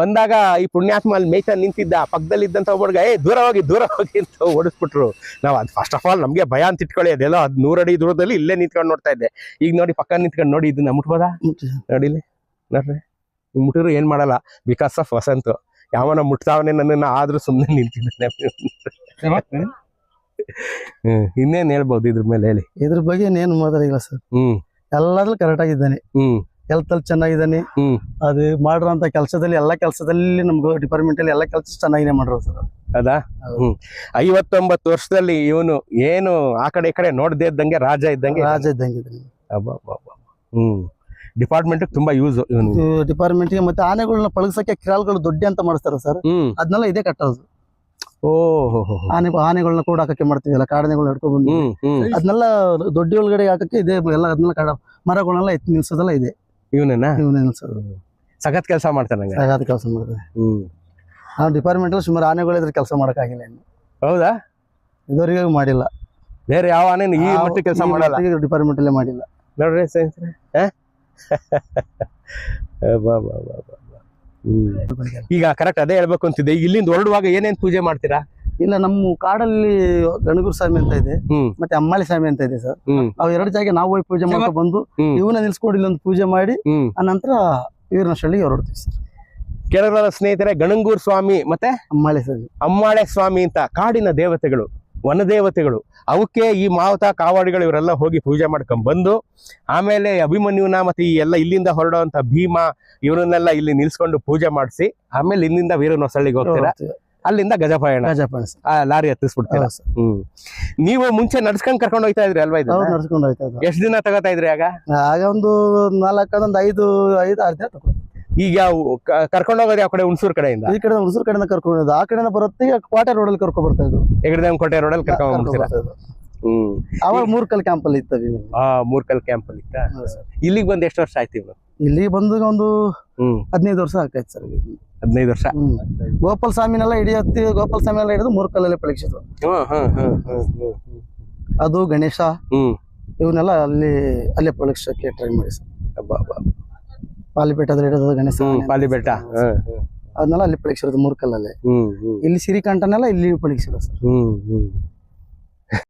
ಬಂದಾಗ ಈ ಪುಣ್ಯಾತ್ಮ ಅಲ್ಲಿ ಮೇಯ್ತಾ ನಿಂತಿದ್ದ ಪಕ್ಕದಲ್ಲಿ ಇದ್ದಂತ ಒಬ್ಬಡ್ಗ ಏ ದೂರ ಹೋಗಿ ದೂರ ಹೋಗಿ ಅಂತ ಓಡಿಸ್ಬಿಟ್ರು. ನಾವು ಅದು ಫಸ್ಟ್ ಆಫ್ ಆಲ್ ನಮ್ಗೆ ಭಯ ಅಂತ ಇಟ್ಕೊಳ್ಳಿ ಅದೆಲ್ಲ ಅದ್ ನೂರಡಿ ದೂರದಲ್ಲಿ ಇಲ್ಲೇ ನಿಂತ್ಕೊಂಡು ನೋಡ್ತಾ ಇದ್ದೆ. ಈಗ ನೋಡಿ ಪಕ್ಕ ನಿಂತ್ಕೊಂಡು ನೋಡಿ ಇದನ್ನ ಮುಟ್ಬೋದಾ? ನೋಡಿಲಿ ನೋಡ್ರಿ. ಮುಟ್ಟಿದ್ರು ಏನ್ ಮಾಡಲ್ಲ? Because of Vasant. ಯಾವನ ಮುಟ್ತಾವನೆ ನನ್ನನ್ನ ಆದ್ರೂ ಸುಮ್ಮನೆ ನಿಂತಿದ್ದಾನೆ ಹ್ಮ್ ಇನ್ನೇನ್ ಹೇಳ್ಬೋದು ಇದ್ರ ಮೇಲೆ ಹೇಳಿ. ಇದ್ರ ಬಗ್ಗೆ ಏನು ಮಾತಾಡಿಲ್ಲ ಸರ್. ಹ್ಮ್. ಎಲ್ಲಾದ್ರೂ ಕರೆಕ್ಟ್ ಆಗಿದ್ದಾನೆ. ಹ್ಮ್. ಹೆಲ್ತ್ ಅಲ್ಲಿ ಚೆನ್ನಾಗಿದ್ದಾನೆ. ಹ್ಮ್. ಅದು ಮಾಡಿರೋಂತ ಕೆಲಸದಲ್ಲಿ ಎಲ್ಲ ಕೆಲಸದಲ್ಲಿ ನಮ್ಗೆ ಡಿಪಾರ್ಟ್ಮೆಂಟ್ ಅಲ್ಲಿ ಎಲ್ಲ ಕೆಲಸ ಚೆನ್ನಾಗಿನೇ ಮಾಡಿರೋ ಸರ್. ಅದಾ. ಹ್ಮ್. ಐವತ್ತೊಂಬತ್ತು ವರ್ಷದಲ್ಲಿ ಇವನು ಏನು ಆ ಕಡೆ ಈ ಕಡೆ ನೋಡದೇ ಇದ್ದಂಗೆ ರಾಜ ಇದ್ದಂಗೆ? ರಾಜ ಇದ್ದಂಗೆ ಇದ್ದಾನೆ. ಅಬ್ಬಬ್ಬಬ್ಬ. ಹ್ಮ್. ಡಿಪಾರ್ಟ್ಮೆಂಟ್ ತುಂಬಾ ಯೂಸ್ ಡಿಪಾರ್ಟ್ಮೆಂಟ್ಗೆ ಮತ್ತೆ ಆನೆಗಳನ್ನ ಪಳಗಿಸಕ್ಕೆ ಕಿರಾಲ್ಗಳು ದೊಡ್ಡ ಅಂತ ಮಾಡಿಸ್ತಾರೆ ಸರ್. ಅದನ್ನೆಲ್ಲ ಇದೇ ಕಟ್ಟೋದು. ಓ ಹೋ ಹೋ ಹೋ. ಆನೆ ಆನೆಗಳನ್ನ ಕೂಡ ಹಾಕಕ್ಕೆ ಮಾಡ್ತೀವಲ್ಲ ಕಾಡನೆಗಳನ್ನ ಹಿಡ್ಕೊಂಡ್ ಬಂದು. ಅದನ್ನೆಲ್ಲ ದೊಡ್ಡ ಒಳಗಡೆ ಹಾಕಕ್ಕೆ ಇದೆ ಎಲ್ಲ ಅದನ್ನೆಲ್ಲ ಕಾಡ ಮರಗಳನ್ನೆಲ್ಲ ಎತ್ತಿ ನಿಲ್ಸೋದೆಲ್ಲ ಇದೆ. ನಿಲ್ಸೋದು. ಸಖತ್ ಕೆಲಸ ಮಾಡ್ತಾರೆ ಸಖತ್ ಕೆಲಸ ಹ್ಮ್. ನಾವು ಡಿಪಾರ್ಟ್ಮೆಂಟ್ ಅಲ್ಲಿ ಸುಮಾರು ಆನೆಗಳಿದ್ರೆ ಕೆಲಸ ಮಾಡೋಕ್ಕಾಗಿಲ್ಲ ಇನ್ನು. ಹೌದಾ? ಇದುವರೆಗೆ ಮಾಡಿಲ್ಲ. ಬೇರೆ ಯಾವ ಆನೆ ಈ ಮಟ್ಟ ಕೆಲಸ ಮಾಡಲ್ಲ? ಡಿಪಾರ್ಟ್ಮೆಂಟ್ ಅಲ್ಲೇ ಮಾಡಿಲ್ಲ. ನೋಡ್ರಿ ಸೈನ್ಸ್ ಈಗ ಕರೆಕ್ಟ್ ಅದೇ ಹೇಳ್ಬೇಕು ಅಂತಿದ್ದೆ. ಇಲ್ಲಿಂದ ಹೊರಡುವಾಗ ಏನೇನ್ ಪೂಜೆ ಮಾಡ್ತೀರಾ? ಇಲ್ಲ ನಮ್ಮ ಕಾಡಲ್ಲಿ ಗಣಗುರು ಸ್ವಾಮಿ ಅಂತ ಇದೆ. ಮತ್ತೆ ಅಮ್ಮಾಳಿ ಸ್ವಾಮಿ ಅಂತ ಇದೆ ಸರ್. ಅವ್ ಎರಡು ಜಾಗ ನಾವು ಹೋಗಿ ಪೂಜೆ ಮಾಡ್ಕೊಂಡು ಬಂದು ಇವನ್ನ ನಿಲ್ಸ್ಕೊಂಡು ಇಲ್ಲೊಂದು ಪೂಜೆ ಮಾಡಿ ಅನಂತರ ಇವ್ರನ್ನ ಶಳ್ಳಿಗೆ ಹೊರಡ್ತೀವಿ ಸರ್. ಕೇರಳದ ಸ್ನೇಹಿತರೆ ಗಣಂಗೂರ್ ಸ್ವಾಮಿ ಮತ್ತೆ ಅಮ್ಮಾಳೆ ಸ್ವಾಮಿ. ಅಮ್ಮಾಳೆ ಸ್ವಾಮಿ ಅಂತ ಕಾಡಿನ ದೇವತೆಗಳು. ವನದೇವತೆಗಳು. ಅವಕ್ಕೆ ಈ ಮಾವತ ಕಾವಾಡಿಗಳು ಇವರೆಲ್ಲ ಹೋಗಿ ಪೂಜೆ ಮಾಡ್ಕೊಂಡ್ ಬಂದು ಆಮೇಲೆ ಅಭಿಮನ್ಯುನ ಮತ್ತೆ ಈ ಎಲ್ಲ ಇಲ್ಲಿಂದ ಹೊರಡುವಂತ ಭೀಮ ಇವರನ್ನೆಲ್ಲ ಇಲ್ಲಿ ನಿಲ್ಸ್ಕೊಂಡು ಪೂಜೆ ಮಾಡಿಸಿ ಆಮೇಲೆ ಇಲ್ಲಿಂದ ವೀರನೊಸಳ್ಳಿಗೆ ಹೋಗ್ತೀರಾ. ಅಲ್ಲಿಂದ ಗಜಪಯಣ. ಗಜಪಾಯಣ ಆ ಲಾರಿ ಹತ್ತಿಸ್ಬಿಡ್ತೀರಾ? ಹ್ಮ್. ನೀವು ಮುಂಚೆ ನಡ್ಸ್ಕೊಂಡ್ ಕರ್ಕೊಂಡು ಹೋಗ್ತಾ ಇದ್ರಿ ಅಲ್ವಾ ಇದು ನಡ್ಸ್ಕೊಂಡು ಇದ್ರು ಎಷ್ಟ್ ದಿನ ತಗೋತಾ ಇದ್ರಿ ಆಗ? ಆಗ ಒಂದು ನಾಲ್ಕು ಒಂದು ಐದು ಐದು ಆರು ದಿನ ಈಗ ಯಾವ ಕರ್ಕೊಂಡು ಹೋಗೋದು ಯಾವ ಕಡೆ? ಹುಣಸೂರ್ ಕಡೆಯಿಂದ. ಈ ಕಡೆ ಹುಣಸೂರ್ ಕಡೆಯಿಂದ ಕರ್ಕೊಂಡು ಹೋಗೋದು. ಆ ಕಡೆಯಿಂದ ಬರುತ್ತೆ ಈಗ ಕ್ವಾಟೆ ರೋಡಲ್ಲಿ ಕರ್ಕೊಂಡು ಬರ್ತಾ ಇದ್ರು. ಹೆಗಡದೇವ್ ಕೋಟೆ ರೋಡಲ್ಲಿ ಕರ್ಕೊಂಡು ಹ್ಮ್. ಅವಾಗ ಮೂರ್ಕಲ್ ಕ್ಯಾಂಪ್ ಅಲ್ಲಿ ಇತ್ತವಿ ಆ ಮೂರ್ಕಲ್ ಕ್ಯಾಂಪ್ ಅಲ್ಲಿ ಇತ್ತಾ? ಇಲ್ಲಿಗೆ ಬಂದ್ ಎಷ್ಟು ವರ್ಷ ಆಯ್ತು ಇಲ್ಲಿಗೆ ಇಲ್ಲಿ ಬಂದು ಒಂದು ಹದಿನೈದು ವರ್ಷ ಆಗ್ತೈತೆ ಸರ್ ಹದಿನೈದು ವರ್ಷ? ಗೋಪಾಲ ಸ್ವಾಮಿನೆಲ್ಲ ಹಿಡಿಯತ್ತಿ ಗೋಪಾಲ ಸ್ವಾಮಿ ಎಲ್ಲ ಹಿಡಿದು ಮೂರ್ಕಲ್ಲೇ ಹ್ಮ್ ಅದು ಗಣೇಶ. ಹ್ಮ್. ಇವನ್ನೆಲ್ಲ ಅಲ್ಲಿ ಅಲ್ಲೇ ಪರೀಕ್ಷಕ್ಕೆ ಟ್ರೈ ಮಾಡಿ ಸರ್ ಅಬ್ಬಾ. ಪಾಲಿಪೇಟದಲ್ಲಿ ಗಣೇಶ ಪಾಲಿಬೇಟ ಪಾಲಿ ಬೆಟ್ಟ ಅದನ್ನೆಲ್ಲ ಅಲ್ಲಿ ಪರೀಕ್ಷಿರೋದು ಮೂರ್ಕಲ್ಲಲ್ಲಿ. ಹ್ಮ್ ಹ್ಮ್. ಇಲ್ಲಿ ಸಿರಿಕಂಠನೆಲ್ಲ ಇಲ್ಲಿ ಪರೀಕ್ಷಿರೋದು ಸರ್. ಹ್ಮ್ ಹ್ಮ್.